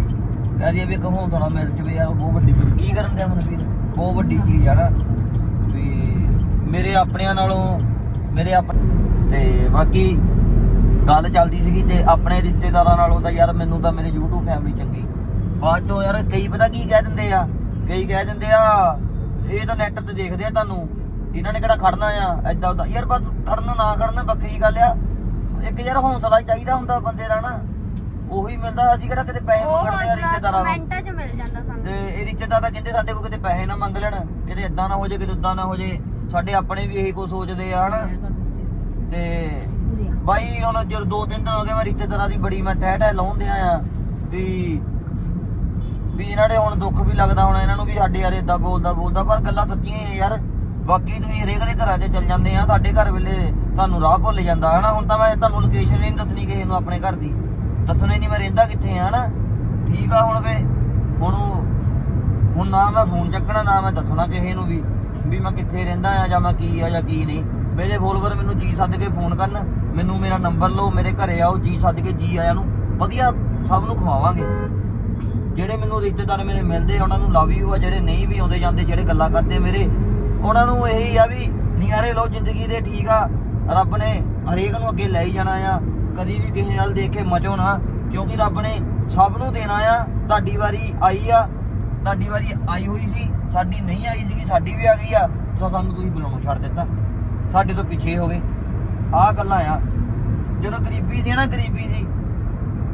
ਕਹਿ ਦਈਏ ਵੀ ਇੱਕ ਹੌਸਲਾ ਮਿਲ ਜਵੇ ਯਾਰ ਉਹ ਬਹੁਤ ਵੱਡੀ ਕੀ ਕਰਨ ਦਿਆ ਮੈਨੂੰ ਵੀਰ ਬਹੁਤ ਵੱਡੀ ਚੀਜ਼ ਆ ਨਾ। ਵੀ ਮੇਰੇ ਆਪਣਿਆਂ ਨਾਲੋਂ ਮੇਰੇ ਆਪ ਤੇ ਬਾਕੀ ਗੱਲ ਚੱਲਦੀ ਸੀਗੀ ਤੇ ਆਪਣੇ ਰਿਸ਼ਤੇਦਾਰਾਂ ਨਾਲੋਂ ਤਾਂ ਯਾਰ ਮੈਨੂੰ ਤਾਂ ਮੇਰੇ YouTube ਫੈਮਿਲੀ ਚੰਗੀ। ਬਾਅਦ ਚੋਂ ਯਾਰ ਕਈ ਪਤਾ ਕੀ ਕਹਿ ਦਿੰਦੇ ਆ ਕਈ ਕਹਿ ਦਿੰਦੇ ਆ ਇਹ ਤਾਂ ਨੈਟ ਤੇ ਦੇਖਦੇ ਆ ਤੁਹਾਨੂੰ ਇਹਨਾਂ ਨੇ ਕਿਹੜਾ ਖੜਨਾ ਆ ਐਦਾਂ ਉਦਾਂ ਯਾਰ ਬਸ ਖੜਨਾ ਨਾ ਖੜਨਾ ਵੱਖਰੀ ਗੱਲ ਆ ਇੱਕ ਯਾਰ ਹੌਸਲਾ ਚਾਹੀਦਾ ਹੁੰਦਾ ਬੰਦੇ ਦਾ ਨਾ ਉਹੀ ਮਿਲਦਾ ਅਸੀਂ ਕਿਹੜਾ ਕਿਤੇ ਪੈਸੇ ਮੰਗਦੇ ਆ ਰਿਸ਼ਤੇਦਾਰਾਂ ਨੂੰ। ਮਿੰਟਾਂ 'ਚ ਮਿਲ ਜਾਂਦਾ ਸਾਨੂੰ। ਤੇ ਇਹ ਰਿਸ਼ਤੇਦਾਰ ਤਾਂ ਕਹਿੰਦੇ ਸਾਡੇ ਕੋਲ ਕਿਤੇ ਪੈਸੇ ਨਾ ਮੰਗ ਲੈਣ ਕਿਤੇ ਇਦਾਂ ਨਾ ਹੋ ਜਾਏ ਕਿਤੇ ਉਦਾਂ ਨਾ ਹੋ ਜਾਏ। ਸਾਡੇ ਆਪਣੇ ਵੀ ਇਹੀ ਕੁਝ ਸੋਚਦੇ ਆ ਹਨਾ। ਤਾਂ ਬਾਈ, ਹੁਣ ਜਦੋਂ ਦੋ ਤਿੰਨ ਦਿਨ ਹੋ ਗਏ ਮੈਂ ਰਿਸ਼ਤੇਦਾਰਾਂ ਦੀ ਬੜੀ ਮੈਂ ਠਹਿ ਟਹਿ ਲਾਉਂਦੇ ਆ ਵੀ ਵੀ ਇਹਨਾਂ ਦੇ ਹੁਣ ਦੁੱਖ ਵੀ ਲੱਗਦਾ, ਹੁਣ ਇਹਨਾਂ ਨੂੰ ਵੀ ਸਾਡੇ ਯਾਰ ਏਦਾਂ ਬੋਲਦਾ ਬੋਲਦਾ, ਪਰ ਗੱਲਾਂ ਸੱਚੀਆਂ ਹੀ ਯਾਰ। ਬਾਕੀ ਤੁਸੀਂ ਹਰੇਕ ਦੇ ਘਰਾਂ 'ਚ ਚੱਲ ਜਾਂਦੇ ਆ, ਸਾਡੇ ਘਰ ਵੇਲੇ ਤੁਹਾਨੂੰ ਰਾਹ ਭੁੱਲ ਜਾਂਦਾ, ਹਨਾ? ਹੁਣ ਤਾਂ ਮੈਂ ਤੁਹਾਨੂੰ ਲੋਕੇਸ਼ਨ ਨਹੀਂ ਦੱਸਣੀ ਕਿਸੇ ਨੂੰ ਆਪਣੇ ਘਰ ਦੀ। ਦੱਸਣਾ ਹੀ ਨਹੀਂ ਮੈਂ ਰਹਿੰਦਾ ਕਿੱਥੇ ਆ, ਹਨਾ? ਠੀਕ ਆ ਹੁਣ ਵੇ ਹੁਣ ਹੁਣ ਨਾ ਮੈਂ ਫੋਨ ਚੱਕਣਾ, ਨਾ ਮੈਂ ਦੱਸਣਾ ਕਿਸੇ ਨੂੰ ਵੀ ਵੀ ਮੈਂ ਕਿੱਥੇ ਰਹਿੰਦਾ ਆ ਜਾਂ ਮੈਂ ਕੀ ਆ ਜਾਂ ਕੀ ਨਹੀਂ। ਮੇਰੇ ਫੋਲੋਵਰ ਮੈਨੂੰ ਜੀ ਸੱਦ ਕੇ ਫੋਨ ਕਰਨ। ਮੈਨੂੰ ਮੇਰਾ ਨੰਬਰ ਲਓ, ਮੇਰੇ ਘਰੇ ਆਓ, ਜੀ ਸੱਦ ਕੇ ਜੀ ਆਇਆਂ ਨੂੰ। ਵਧੀਆ, ਸਭ ਨੂੰ ਖਵਾਵਾਂਗੇ। ਜਿਹੜੇ ਮੈਨੂੰ ਰਿਸ਼ਤੇਦਾਰ ਮੇਰੇ ਮਿਲਦੇ ਆ, ਉਹਨਾਂ ਨੂੰ ਲਵ ਯੂ ਆ, ਜਿਹੜੇ ਨਹੀਂ ਵੀ ਆਉਂਦੇ ਜਾਂਦੇ, ਜਿਹੜੇ ਗੱਲਾਂ ਕਰਦੇ ਮੇਰੇ, ਉਹਨਾਂ ਨੂੰ ਇਹੀ ਆ ਵੀ ਨਿਆਰੇ ਲਓ, ਜ਼ਿੰਦਗੀ ਦੇ ਠੀਕ ਆ। ਰੱਬ ਨੇ ਹਰੇਕ ਨੂੰ ਅੱਗੇ ਲੈ ਹੀ ਜਾਣਾ ਆ। ਕਦੀ ਵੀ ਕਿਸੇ ਨਾਲ ਦੇਖ ਕੇ ਮਚੋ ਨਾ ਕਿਉਂਕਿ ਰੱਬ ਨੇ ਸਭ ਨੂੰ ਦੇਣਾ ਆ। ਤੁਹਾਡੀ ਵਾਰੀ ਆਈ ਆ। ਤੁਹਾਡੀ ਵਾਰੀ ਆਈ ਹੋਈ ਸੀ, ਸਾਡੀ ਨਹੀਂ ਆਈ ਸੀਗੀ, ਸਾਡੀ ਵੀ ਆ ਗਈ ਆ। ਤਾਂ ਸਾਨੂੰ ਤੁਸੀਂ ਬੁਲਾਉਣੋਂ ਛੱਡ ਦਿੱਤਾ। ਸਾਡੇ ਤੋਂ ਪਿੱਛੇ ਹੋ ਗਏ। ਆਹ ਗੱਲਾਂ ਆ। ਜਦੋਂ ਗਰੀਬੀ ਸੀ ਨਾ, ਗਰੀਬੀ ਸੀ।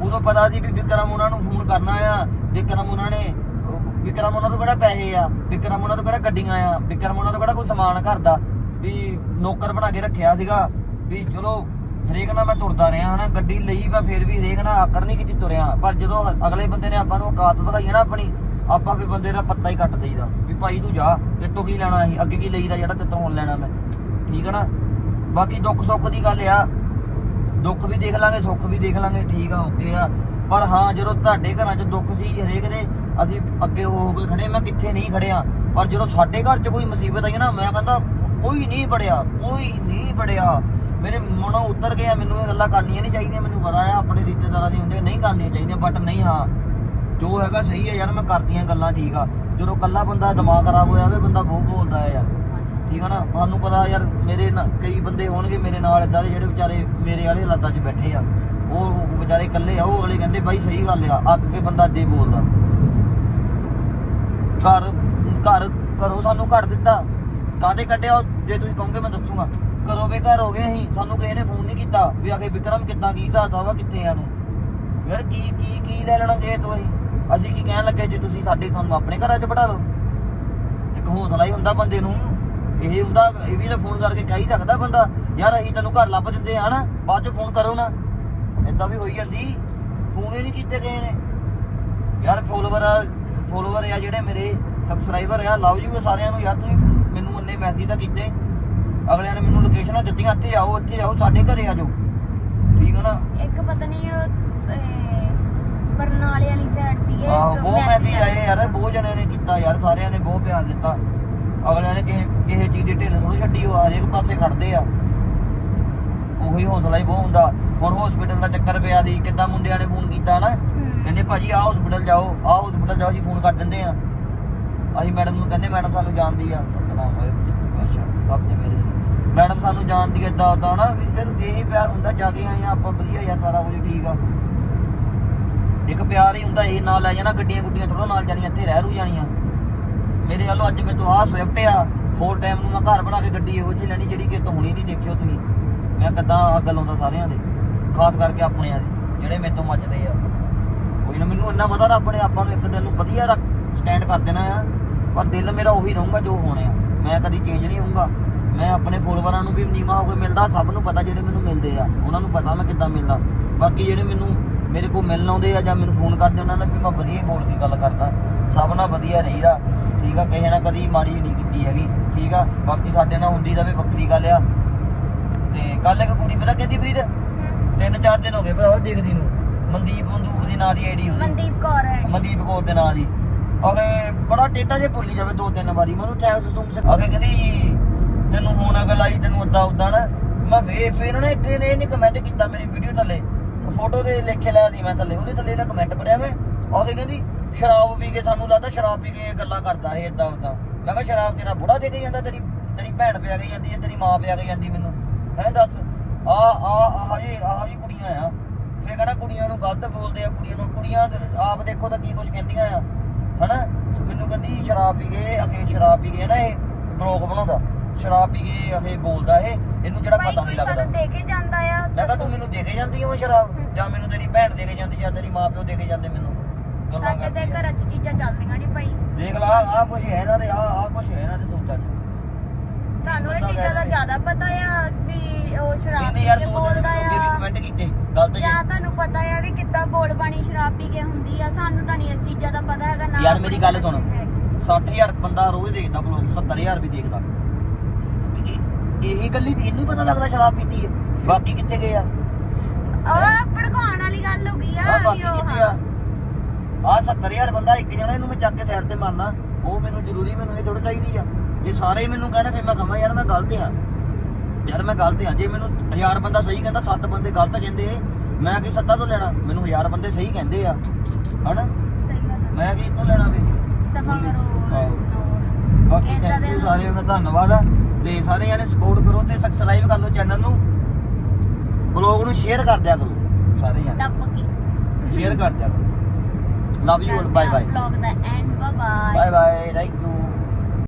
ਉਦੋਂ ਪਤਾ ਸੀ ਵੀ ਵਿਕਰਮ ਉਹਨਾਂ ਨੂੰ ਫੋਨ ਕਰਨਾ ਆ। ਵਿਕਰਮ ਉਹਨਾਂ ਨੇ ਉਹ ਵਿਕਰਮ ਉਹਨਾਂ ਤੋਂ ਕਿਹੜਾ ਪੈਸੇ ਆ? ਵਿਕਰਮ ਉਹਨਾਂ ਤੋਂ ਕਿਹੜਾ ਗੱਡੀਆਂ ਆ? ਵਿਕਰਮ ਉਹਨਾਂ ਤੋਂ ਕਿਹੜਾ ਕੋਈ ਸਮਾਨ ਘਰ ਦਾ ਵੀ ਨੌਕਰ ਬਣਾ ਕੇ ਰੱਖਿਆ ਸੀਗਾ। ਵੀ ਚਲੋ, ਹਰੇਕ ਨਾਲ ਮੈਂ ਤੁਰਦਾ ਰਿਹਾ, ਹਨਾ। ਗੱਡੀ ਲਈ ਮੈਂ ਫਿਰ ਵੀ ਹਰੇਕ ਨਾਲ ਆਕੜ ਨਹੀਂ ਕੀਤੀ ਤੁਰਿਆ। ਪਰ ਜਦੋਂ ਅਗਲੇ ਬੰਦੇ ਨੇ ਆਪਾਂ ਨੂੰ ਔਕਾਤ ਦਿਖਾਈ ਹੈ ਨਾ ਆਪਣੀ, ਆਪਾਂ ਵੀ ਬੰਦੇ ਦਾ ਪੱਤਾ ਹੀ ਕੱਟ ਦੇਈਦਾ। ਵੀ ਭਾਈ ਤੂੰ ਜਾ ਤੇਤੋਂ ਕੀ ਲੈਣਾ ਸੀ? ਅੱਗੇ ਕੀ ਲਈਦਾ ਜਿਹੜਾ ਤੇਤੋਂ ਹੁਣ ਲੈਣਾ ਮੈਂ? ਠੀਕ ਹੈ ਨਾ? ਬਾਕੀ ਦੁੱਖ ਸੁੱਖ ਦੀ ਗੱਲ ਆ। ਦੁੱਖ ਵੀ ਦੇਖ ਲਾਂਗੇ, ਸੁੱਖ ਵੀ ਦੇਖ ਲਾਂਗੇ, ਠੀਕ ਆ, ਓਕੇ ਆ। ਪਰ ਹਾਂ, ਜਦੋਂ ਤੁਹਾਡੇ ਘਰਾਂ 'ਚ ਦੁੱਖ ਸੀ ਹਰੇਕ ਦੇ, ਅਸੀਂ ਅੱਗੇ ਹੋ ਹੋ ਕੇ ਖੜੇ, ਮੈਂ ਕਿੱਥੇ ਨਹੀਂ ਖੜਿਆ। ਪਰ ਜਦੋਂ ਸਾਡੇ ਘਰ 'ਚ ਕੋਈ ਮੁਸੀਬਤ ਆਈ ਨਾ, ਮੈਂ ਕਹਿੰਦਾ, ਕੋਈ ਨਹੀਂ ਬੜਿਆ ਕੋਈ ਨਹੀਂ ਬੜਿਆ ਮੇਰੇ ਮਨੋਂ ਉਤਰ ਗਿਆ, ਮੈਨੂੰ ਇਹ ਗੱਲਾਂ ਕਰਨੀਆਂ ਨਹੀਂ ਚਾਹੀਦੀਆਂ, ਮੈਨੂੰ ਪਤਾ ਆ, ਆਪਣੇ ਰਿਸ਼ਤੇਦਾਰਾਂ ਦੀ ਹੁੰਦੇ ਨਹੀਂ ਕਰਨੀਆਂ ਚਾਹੀਦੀਆਂ ਬਟ ਨਹੀਂ, ਹਾਂ। ਜੋ ਹੈਗਾ ਸਹੀ ਹੈ ਯਾਰ, ਮੈਂ ਕਰਦੀਆਂ ਗੱਲਾਂ, ਠੀਕ ਆ। ਜਦੋਂ ਕੱਲਾ ਬੰਦਾ ਦਿਮਾਗ ਖਰਾਬ ਹੋਇਆ ਹੋਵੇ ਬੰਦਾ ਬਹੁਤ ਬੋਲਦਾ ਹੈ ਯਾਰ। ਠੀਕ ਆ ਨਾ? ਤੁਹਾਨੂੰ ਪਤਾ ਯਾਰ, ਮੇਰੇ ਨਾਲ ਕਈ ਬੰਦੇ ਹੋਣਗੇ ਮੇਰੇ ਨਾਲ ਇਦਾਂ ਦੇ ਜਿਹੜੇ ਵਿਚਾਰੇ ਮੇਰੇ ਵਾਲੇ ਹਾਲਾਤਾਂ 'ਚ ਬੈਠੇ ਆ। ਉਹ ਉਹ ਵਿਚਾਰੇ ਇਕੱਲੇ ਆ, ਉਹ ਅਗਲੇ ਕਹਿੰਦੇ, ਬਾਈ, ਸਹੀ ਗੱਲ ਆ, ਅੱਕ ਕੇ ਬੰਦਾ ਅੱਦੇ ਬੋਲਦਾ। ਘਰ ਘਰ ਘਰੋਂ ਸਾਨੂੰ ਘਰ ਦਿੱਤਾ। ਕਾਦੇ ਕੱਢਿਆ ਜੇ ਤੁਸੀਂ ਕਹੋਗੇ ਮੈਂ ਦੱਸੂਗਾ। ਘਰੋਂ ਬੇਘਰ ਹੋ ਗਏ ਅਸੀਂ, ਸਾਨੂੰ ਕਿਸੇ ਨੇ ਫੋਨ ਨਹੀਂ ਕੀਤਾ। ਵੀ ਆਖੇ, ਵਿਕਰਮ, ਕਿੱਦਾਂ ਕੀ ਹਿਸਾਬ ਵਾ ਕਿੱਥੇ ਆ ਤੂੰ? ਯਾਰ, ਕੀ ਕੀ ਕੀ ਲੈ ਲੈਣਾ ਜੇ ਤੂੰ ਅਸੀਂ? ਅਸੀਂ ਕੀ ਕਹਿਣ ਲੱਗੇ ਜੇ ਤੁਸੀਂ ਸਾਡੇ ਤੁਹਾਨੂੰ ਆਪਣੇ ਘਰਾਂ 'ਚ ਬਿਠਾ ਲਓ? ਇੱਕ ਹੌਸਲਾ ਹੀ ਹੁੰਦਾ ਬੰਦੇ ਨੂੰ। ਇਹ ਹੁੰਦਾ ਇਹ ਵੀ ਨਾ ਫੋਨ ਕਰਕੇ ਕਹਿ ਹੀ ਸਕਦਾ ਬੰਦਾ ਯਾਰ ਅਸੀਂ ਤੈਨੂੰ ਘਰ ਲੱਭ ਦਿੰਦੇ ਆ ਨਾ ਬਾਅਦ 'ਚ ਫੋਨ ਕਰੋ ਨਾ। ਇਦਾਂ ਵੀ ਹੋਈ ਜਾਂਦੀ। ਫੋਨ ਹੀ ਨਹੀਂ ਕੀਤੇ ਗਏ ਨੇ। ਯਾਰ ਫੋਲੋਵਰ ਫੋਲੋਵਰ ਆ ਜਿਹੜੇ ਮੇਰੇ ਸਬਸਕ੍ਰਾਈਬਰ ਆ ਲਵ ਯੂ ਸਾਰਿਆਂ ਨੂੰ। ਯਾਰ ਤੁਸੀਂ ਮੈਨੂੰ ਉਹਨੇ ਮੈਸੇਜ ਤਾਂ ਕੀਤੇ। ਅਗਲਿਆਂ ਨੇ ਮੈਨੂੰ ਲੋਕੇਸ਼ਨਾਂ ਦਿੱਤੀਆਂ ਇੱਥੇ ਆਓ ਇੱਥੇ ਆਓ ਸਾਡੇ ਘਰੇ ਆ ਜਾਓ। ਠੀਕ ਹੈ ਨਾ? ਇੱਕ ਪਤਾ ਨਹੀਂ ਬਰਨਾਲੇ ਵਾਲੀ ਸਾਈਡ ਸੀਗੇ ਆਹੋ ਬਹੁਤ ਮੈਸੇਜ ਆਏ ਯਾਰ ਬਹੁਤ ਜਣਿਆਂ ਨੇ ਕੀਤਾ ਯਾਰ ਸਾਰਿਆਂ ਨੇ ਬਹੁਤ ਪਿਆਰ ਦਿੱਤਾ। ਅਗਲਿਆਂ ਨੇ ਕਿਸੇ ਕਿਸੇ ਚੀਜ਼ ਦੀ ਢਿੱਲ ਥੋੜੀ ਛੱਡੀ ਉਹ ਹਰੇਕ ਪਾਸੇ ਖੜਦੇ ਆ। ਉਹੀ ਹੌਸਲਾ ਹੀ ਬਹੁਤ ਹੁੰਦਾ। ਹੁਣ ਹਸਪੀਟਲ ਦਾ ਚੱਕਰ ਪਿਆ ਦੀ ਕਿੱਦਾਂ ਮੁੰਡਿਆਂ ਨੇ ਫੋਨ ਕੀਤਾ ਨਾ। ਕਹਿੰਦੇ ਭਾਜੀ ਆਹ ਹਸਪੀਟਲ ਜਾਓ ਆਹ ਹਸਪੀਟਲ ਜਾਓ ਅਸੀਂ ਫੋਨ ਕਰ ਦਿੰਦੇ ਆ। ਅਸੀਂ ਮੈਡਮ ਨੂੰ ਕਹਿੰਦੇ ਮੈਡਮ ਸਾਨੂੰ ਜਾਣਦੀ ਆ। ਸਤਨਾਮ ਹੋਏ ਅੱਛਾ ਸਭ ਤੇ ਮੇਰੇ ਮੈਡਮ ਸਾਨੂੰ ਜਾਣਦੀ ਏਦਾਂ ਉਦਾਂ ਨਾ ਵੀ ਫਿਰ ਇਹੀ ਪਿਆਰ ਹੁੰਦਾ ਜਾ ਕੇ ਆਏ ਆ ਆਪਾਂ ਵਧੀਆ ਯਾਰ ਸਾਰਾ ਕੁਝ ਠੀਕ ਆ। ਇੱਕ ਪਿਆਰ ਹੀ ਹੁੰਦਾ ਇਹ ਨਾਲ ਲੈ ਜਾਣਾ ਗੱਡੀਆਂ ਗੁੱਡੀਆਂ ਥੋੜਾ ਨਾਲ ਜਾਣੀਆਂ ਇੱਥੇ ਰਹਿ ਰੂ ਜਾਣੀਆਂ। ਮੇਰੇ ਵੱਲੋਂ ਅੱਜ ਮੇਰੇ ਤੋਂ ਆਹ ਸਵਿਫਟ ਆ। ਹੋਰ ਟਾਈਮ ਨੂੰ ਮੈਂ ਘਰ ਬਣਾ ਕੇ ਗੱਡੀ ਇਹੋ ਜਿਹੀ ਲੈਣੀ ਜਿਹੜੀ ਕਿ ਤੋਂ ਹੁਣੀ ਨਹੀਂ, ਦੇਖਿਓ ਤੁਸੀਂ। ਮੈਂ ਕਿੱਦਾਂ ਅੱਗ ਲਾਉਂਦਾ ਸਾਰਿਆਂ ਦੇ, ਖਾਸ ਕਰਕੇ ਆਪਣੇ ਆ ਜਿਹੜੇ ਮੇਰੇ ਤੋਂ ਮੱਚਦੇ ਆ। ਕੋਈ ਨਾ ਮੈਨੂੰ ਇੰਨਾ ਪਤਾ ਰੱਬ ਨੇ ਆਪਾਂ ਨੂੰ ਇੱਕ ਦਿਨ ਨੂੰ ਵਧੀਆ ਰੱਖ ਸਟੈਂਡ ਕਰ ਦੇਣਾ ਆ। ਪਰ ਦਿਲ ਮੇਰਾ ਉਹੀ ਰਹੂੰਗਾ ਜੋ ਹੋਣਾ ਆ। ਮੈਂ ਕਦੀ ਚੇਂਜ ਨਹੀਂ ਹੋਊਂਗਾ। ਮੈਂ ਆਪਣੇ ਫੋਲੋਵਰਾਂ ਨੂੰ ਵੀ ਨੀਵਾ ਹੋ ਕੇ ਮਿਲਦਾ, ਸਭ ਨੂੰ ਪਤਾ ਜਿਹੜੇ ਮੈਨੂੰ ਮਿਲਦੇ ਆ। ਉਹਨਾਂ ਨੂੰ ਪਤਾ ਮੈਂ ਕਿੱਦਾਂ ਮਿਲਦਾ। ਬਾਕੀ ਜਿਹੜੇ ਮੈਨੂੰ ਮੇਰੇ ਕੋਲ ਮਿਲਣ ਆਉਂਦੇ ਆ ਜਾਂ ਮੈਨੂੰ ਫੋਨ ਕਰਦੇ ਉਹਨਾਂ ਨਾਲ ਵੀ ਮੈਂ ਵਧੀਆ ਬੋਲ ਕੇ ਗੱਲ ਕਰਦਾ। ਸਭ ਨਾਲ ਵਧੀਆ ਰਹੀਦਾ ਠੀਕ ਆ ਕਿਸੇ ਨਾਲ ਕਦੀ ਮਾੜੀ ਨਹੀਂ ਕੀਤੀ ਹੈਗੀ ਠੀਕ ਆ ਬਾਕੀ ਸਾਡੇ ਨਾਲ ਹੁੰਦੀ ਰਵੇ ਵੱਖਰੀ ਗੱਲ ਆ। ਤੇ ਕੱਲ ਇੱਕ ਕੁੜੀ ਪਤਾ ਕਹਿੰਦੀ ਹਮ। ਤਿੰਨ ਚਾਰ ਦਿਨ ਹੋ ਗਏ ਭਰਾਵਾ ਦੇਖਦੀ ਨੂੰ। ਮਨਦੀਪ ਮੰਦੂਪ ਦੀ ਨਾਂ ਦੀ ਆਈਡੀ ਉਹਦੀ। ਮਨਦੀਪ ਕੌਰ ਹੈ ਮਨਦੀਪ ਕੌਰ ਦੇ ਨਾਂ ਦੀ। ਅਗੇ ਬੜਾ ਟੇਟਾ ਜੇ ਬੋਲੀ ਜਾਵੇ ਦੋ ਤਿੰਨ ਵਾਰੀ ਮੈਨੂੰ ਥੈਂਕਸ ਤੁਮ ਸੇ ਅਗੇ ਕਹਿੰਦੀ ਤੈਨੂੰ ਹੁਣ ਅਗਲ ਆਈ ਤੈਨੂੰ ਉਦਾਂ ਉਦਾਂ ਨਾ ਮੈਂ ਫੇ ਫਿਰ ਨਾ ਇੱਕ ਨੇ ਇਹਨੇ ਕਮੈਂਟ ਕੀਤਾ ਮੇਰੀ ਵੀਡੀਓ ਥੱਲੇ। ਫੋਟੋ ਦੇ ਲਿਖ ਕੇ ਲਾਇਆ ਸੀ ਮੈਂ ਥੱਲੇ ਉਹਦੇ ਥੱਲੇ ਇਹਦਾ ਕਮੈਂਟ ਪੜਿਆ ਮੈਂ ਉਹਦੇ ਕਹਿੰਦੀ, ਸ਼ਰਾਬ ਪੀ ਕੇ ਸਾਨੂੰ ਲੱਗਦਾ ਸ਼ਰਾਬ ਪੀ ਕੇ ਗੱਲਾਂ ਕਰਦਾ ਇਹ ਇਦਾਂ ਉਦਾਂ ਮੈਂ ਕਿਹਾ, ਸ਼ਰਾਬ ਤੇਰਾ ਬੁੜਾ ਦੇ ਕੇ ਜਾਂਦਾ, ਤੇਰੀ ਤੇਰੀ ਭੈਣ ਪਿਆ ਕੇ ਜਾਂਦੀ ਹੈ, ਤੇਰੀ ਮਾਂ ਪਿਆ ਕੇ ਜਾਂਦੀ ਮੈਨੂੰ। ਹੈ, ਦੱਸ। ਆ ਆ, ਆਹ ਜੀ ਆਹ ਜੀ ਕੁੜੀਆਂ ਆ। ਫੇਰ ਕਹਿੰਦਾ, ਕੁੜੀਆਂ ਨੂੰ ਗਲਤ ਬੋਲਦੇ ਆ, ਕੁੜੀਆਂ ਨੂੰ, ਕੁੜੀਆਂ ਆਪ ਦੇਖੋ ਤਾਂ ਕੀ ਕੁਝ ਕਹਿੰਦੀਆਂ ਆ। ਹਨਾ? ਮੈਨੂੰ ਕਹਿੰਦੀ, ਸ਼ਰਾਬ ਪੀ ਕੇ, ਅਗੇ ਸ਼ਰਾਬ ਪੀ ਕੇ ਨਾ ਇਹ ਬਲੌਗ ਬਣਾਉਂਦਾ। ਸ਼ਰਾਬ ਪੀ ਕੇ ਇਹ ਬੋਲਦਾ ਇਹ ਇਹਨੂੰ ਜਿਹੜਾ ਪਤਾ ਨਹੀਂ ਲੱਗਦਾ ਸਾਨੂੰ ਦੇ ਕੇ ਜਾਂਦਾ ਆ ਮੈਂ ਕਿਹਾ ਤੂੰ ਮੈਨੂੰ ਦੇ ਕੇ ਜਾਂਦੀ ਹੋ ਸ਼ਰਾਬ ਜਾਂ ਮੈਨੂੰ ਤੇਰੀ ਭੈਣ ਦੇ ਕੇ ਜਾਂਦੀ ਜਾਂ ਤੇਰੀ ਮਾਂ ਪਿਓ ਦੇ ਕੇ ਜਾਂਦੇ ਮੈਨੂੰ। ਗੱਲਾਂ ਸਾਡੇ ਤੇ ਕਰਦੀ ਆ। ਘਰਾਂ 'ਚ ਚੀਜ਼ਾਂ ਚੱਲਦੀਆਂ ਨਹੀਂ ਭਾਈ। ਦੇਖ ਲਾ ਆਹ ਕੁਝ ਹੈ ਇਹਨਾਂ ਦੇ ਆਹ ਆਹ ਕੁਝ ਹੈ ਇਹਨਾਂ ਦੇ ਸੋਚਾਂ 'ਚ। ਤੁਹਾਨੂੰ ਇਹ ਚੀਜ਼ਾਂ ਦਾ ਜ਼ਿਆਦਾ ਪਤਾ ਆ ਵੀ ਉਹ ਸ਼ਰਾਬ ਪੀ ਯਾਰ ਕੇ ਦੋ ਦਿਨ ਬੋਲਦਾ ਅੱਗੇ ਵੀ ਆ। ਕਮੈਂਟ ਕੀਤੇ ਗਲਤ ਜਾਂ ਜੇ। ਤੁਹਾਨੂੰ ਪਤਾ ਆ ਵੀ ਕਿੱਦਾਂ ਬੋਲ ਬਾਣੀ ਸ਼ਰਾਬ ਪੀ ਕੇ ਹੁੰਦੀ ਆ ਸਾਨੂੰ ਤਾਂ ਨਹੀਂ ਇਸ ਚੀਜ਼ਾਂ ਦਾ ਪਤਾ ਹੈਗਾ ਨਾ ਯਾਰ ਮੇਰੀ ਗੱਲ ਸੁਣ। ਹੈ। 60000 ਬੰਦਾ ਰੋਜ਼ ਦੇਖਦਾ ਬਲੌਗ 70000 ਵੀ ਦੇਖਦਾ। ਇਹ- ਇਹੀ ਗੱਲੀ ਦੀ ਇਹਨੂੰ ਹੀ ਪਤਾ ਲੱਗਦਾ ਸ਼ਰਾਬ ਪੀਤੀ ਹੈ। ਬਾਕੀ ਕਿੱਥੇ ਗਏ ਆ? ਉਹ ਭੜਕਾਉਣ ਵਾਲੀ ਗੱਲ ਹੋ ਗਈ ਆ ਆ ਵੀ ਬਾਕੀ ਉਹ ਕਿੱਥੇ ਆ? ਆ 70000 ਬੰਦਾ ਇੱਕ ਜਣਾ ਇਹਨੂੰ ਮੈਂ ਚੱਕ ਕੇ ਸਾਈਡ ਤੇ ਮਾਰਨਾ। ਉਹ ਮੈਨੂੰ ਜ਼ਰੂਰੀ ਮੈਨੂੰ ਇਹ ਥੋੜਾ ਚਾਹੀਦੀ ਆ। ਜੇ ਸਾਰੇ ਹੀ ਮੈਨੂੰ ਕਹਿੰਦੇ ਫਿਰ ਮੈਂ ਕਹਾਂ ਯਾਰ ਮੈਂ ਗਲਤ ਆ। ਯਾਰ ਮੈਂ ਗਲਤ ਆ। ਜੇ ਮੈਨੂੰ 1000 ਬੰਦਾ ਸਹੀ ਕਹਿੰਦਾ 7 ਬੰਦੇ ਗਲਤ ਕਹਿੰਦੇ ਮੈਂ ਕੀ ਸੱਤਾ ਤੋਂ ਲੈਣਾ? ਮੈਨੂੰ 1000 ਬੰਦੇ ਸਹੀ ਕਹਿੰਦੇ ਆ। ਹਨਾ? ਸਹੀ ਗੱਲ ਆ। ਮੈਂ ਕੀ ਤੋਂ ਲੈਣਾ ਵੀ ਦਫਾ ਕਰੋ ਆਹੋ। ਬਾਕੀ ਏਦਾਂ ਥੈਂਕ ਸਾਰਿਆਂ ਦਾ ਧੰਨਵਾਦ ਆ। ਤੇ ਸਾਰੇ ਜਣੇ ਸਪੋਰਟ ਕਰੋ ਤੇ ਸਬਸਕ੍ਰਾਈਬ ਕਰ ਲਓ ਚੈਨਲ ਨੂੰ। ਬਲੌਗ ਨੂੰ ਸ਼ੇਅਰ ਕਰ ਦਿਆ ਕਰੋ ਸਾਰੇ ਟੱਪ ਕੇ। ਸ਼ੇਅਰ ਕਰ ਦਿਆ ਕਰੋ। Love you bye bye vlog the end bye bye bye thank you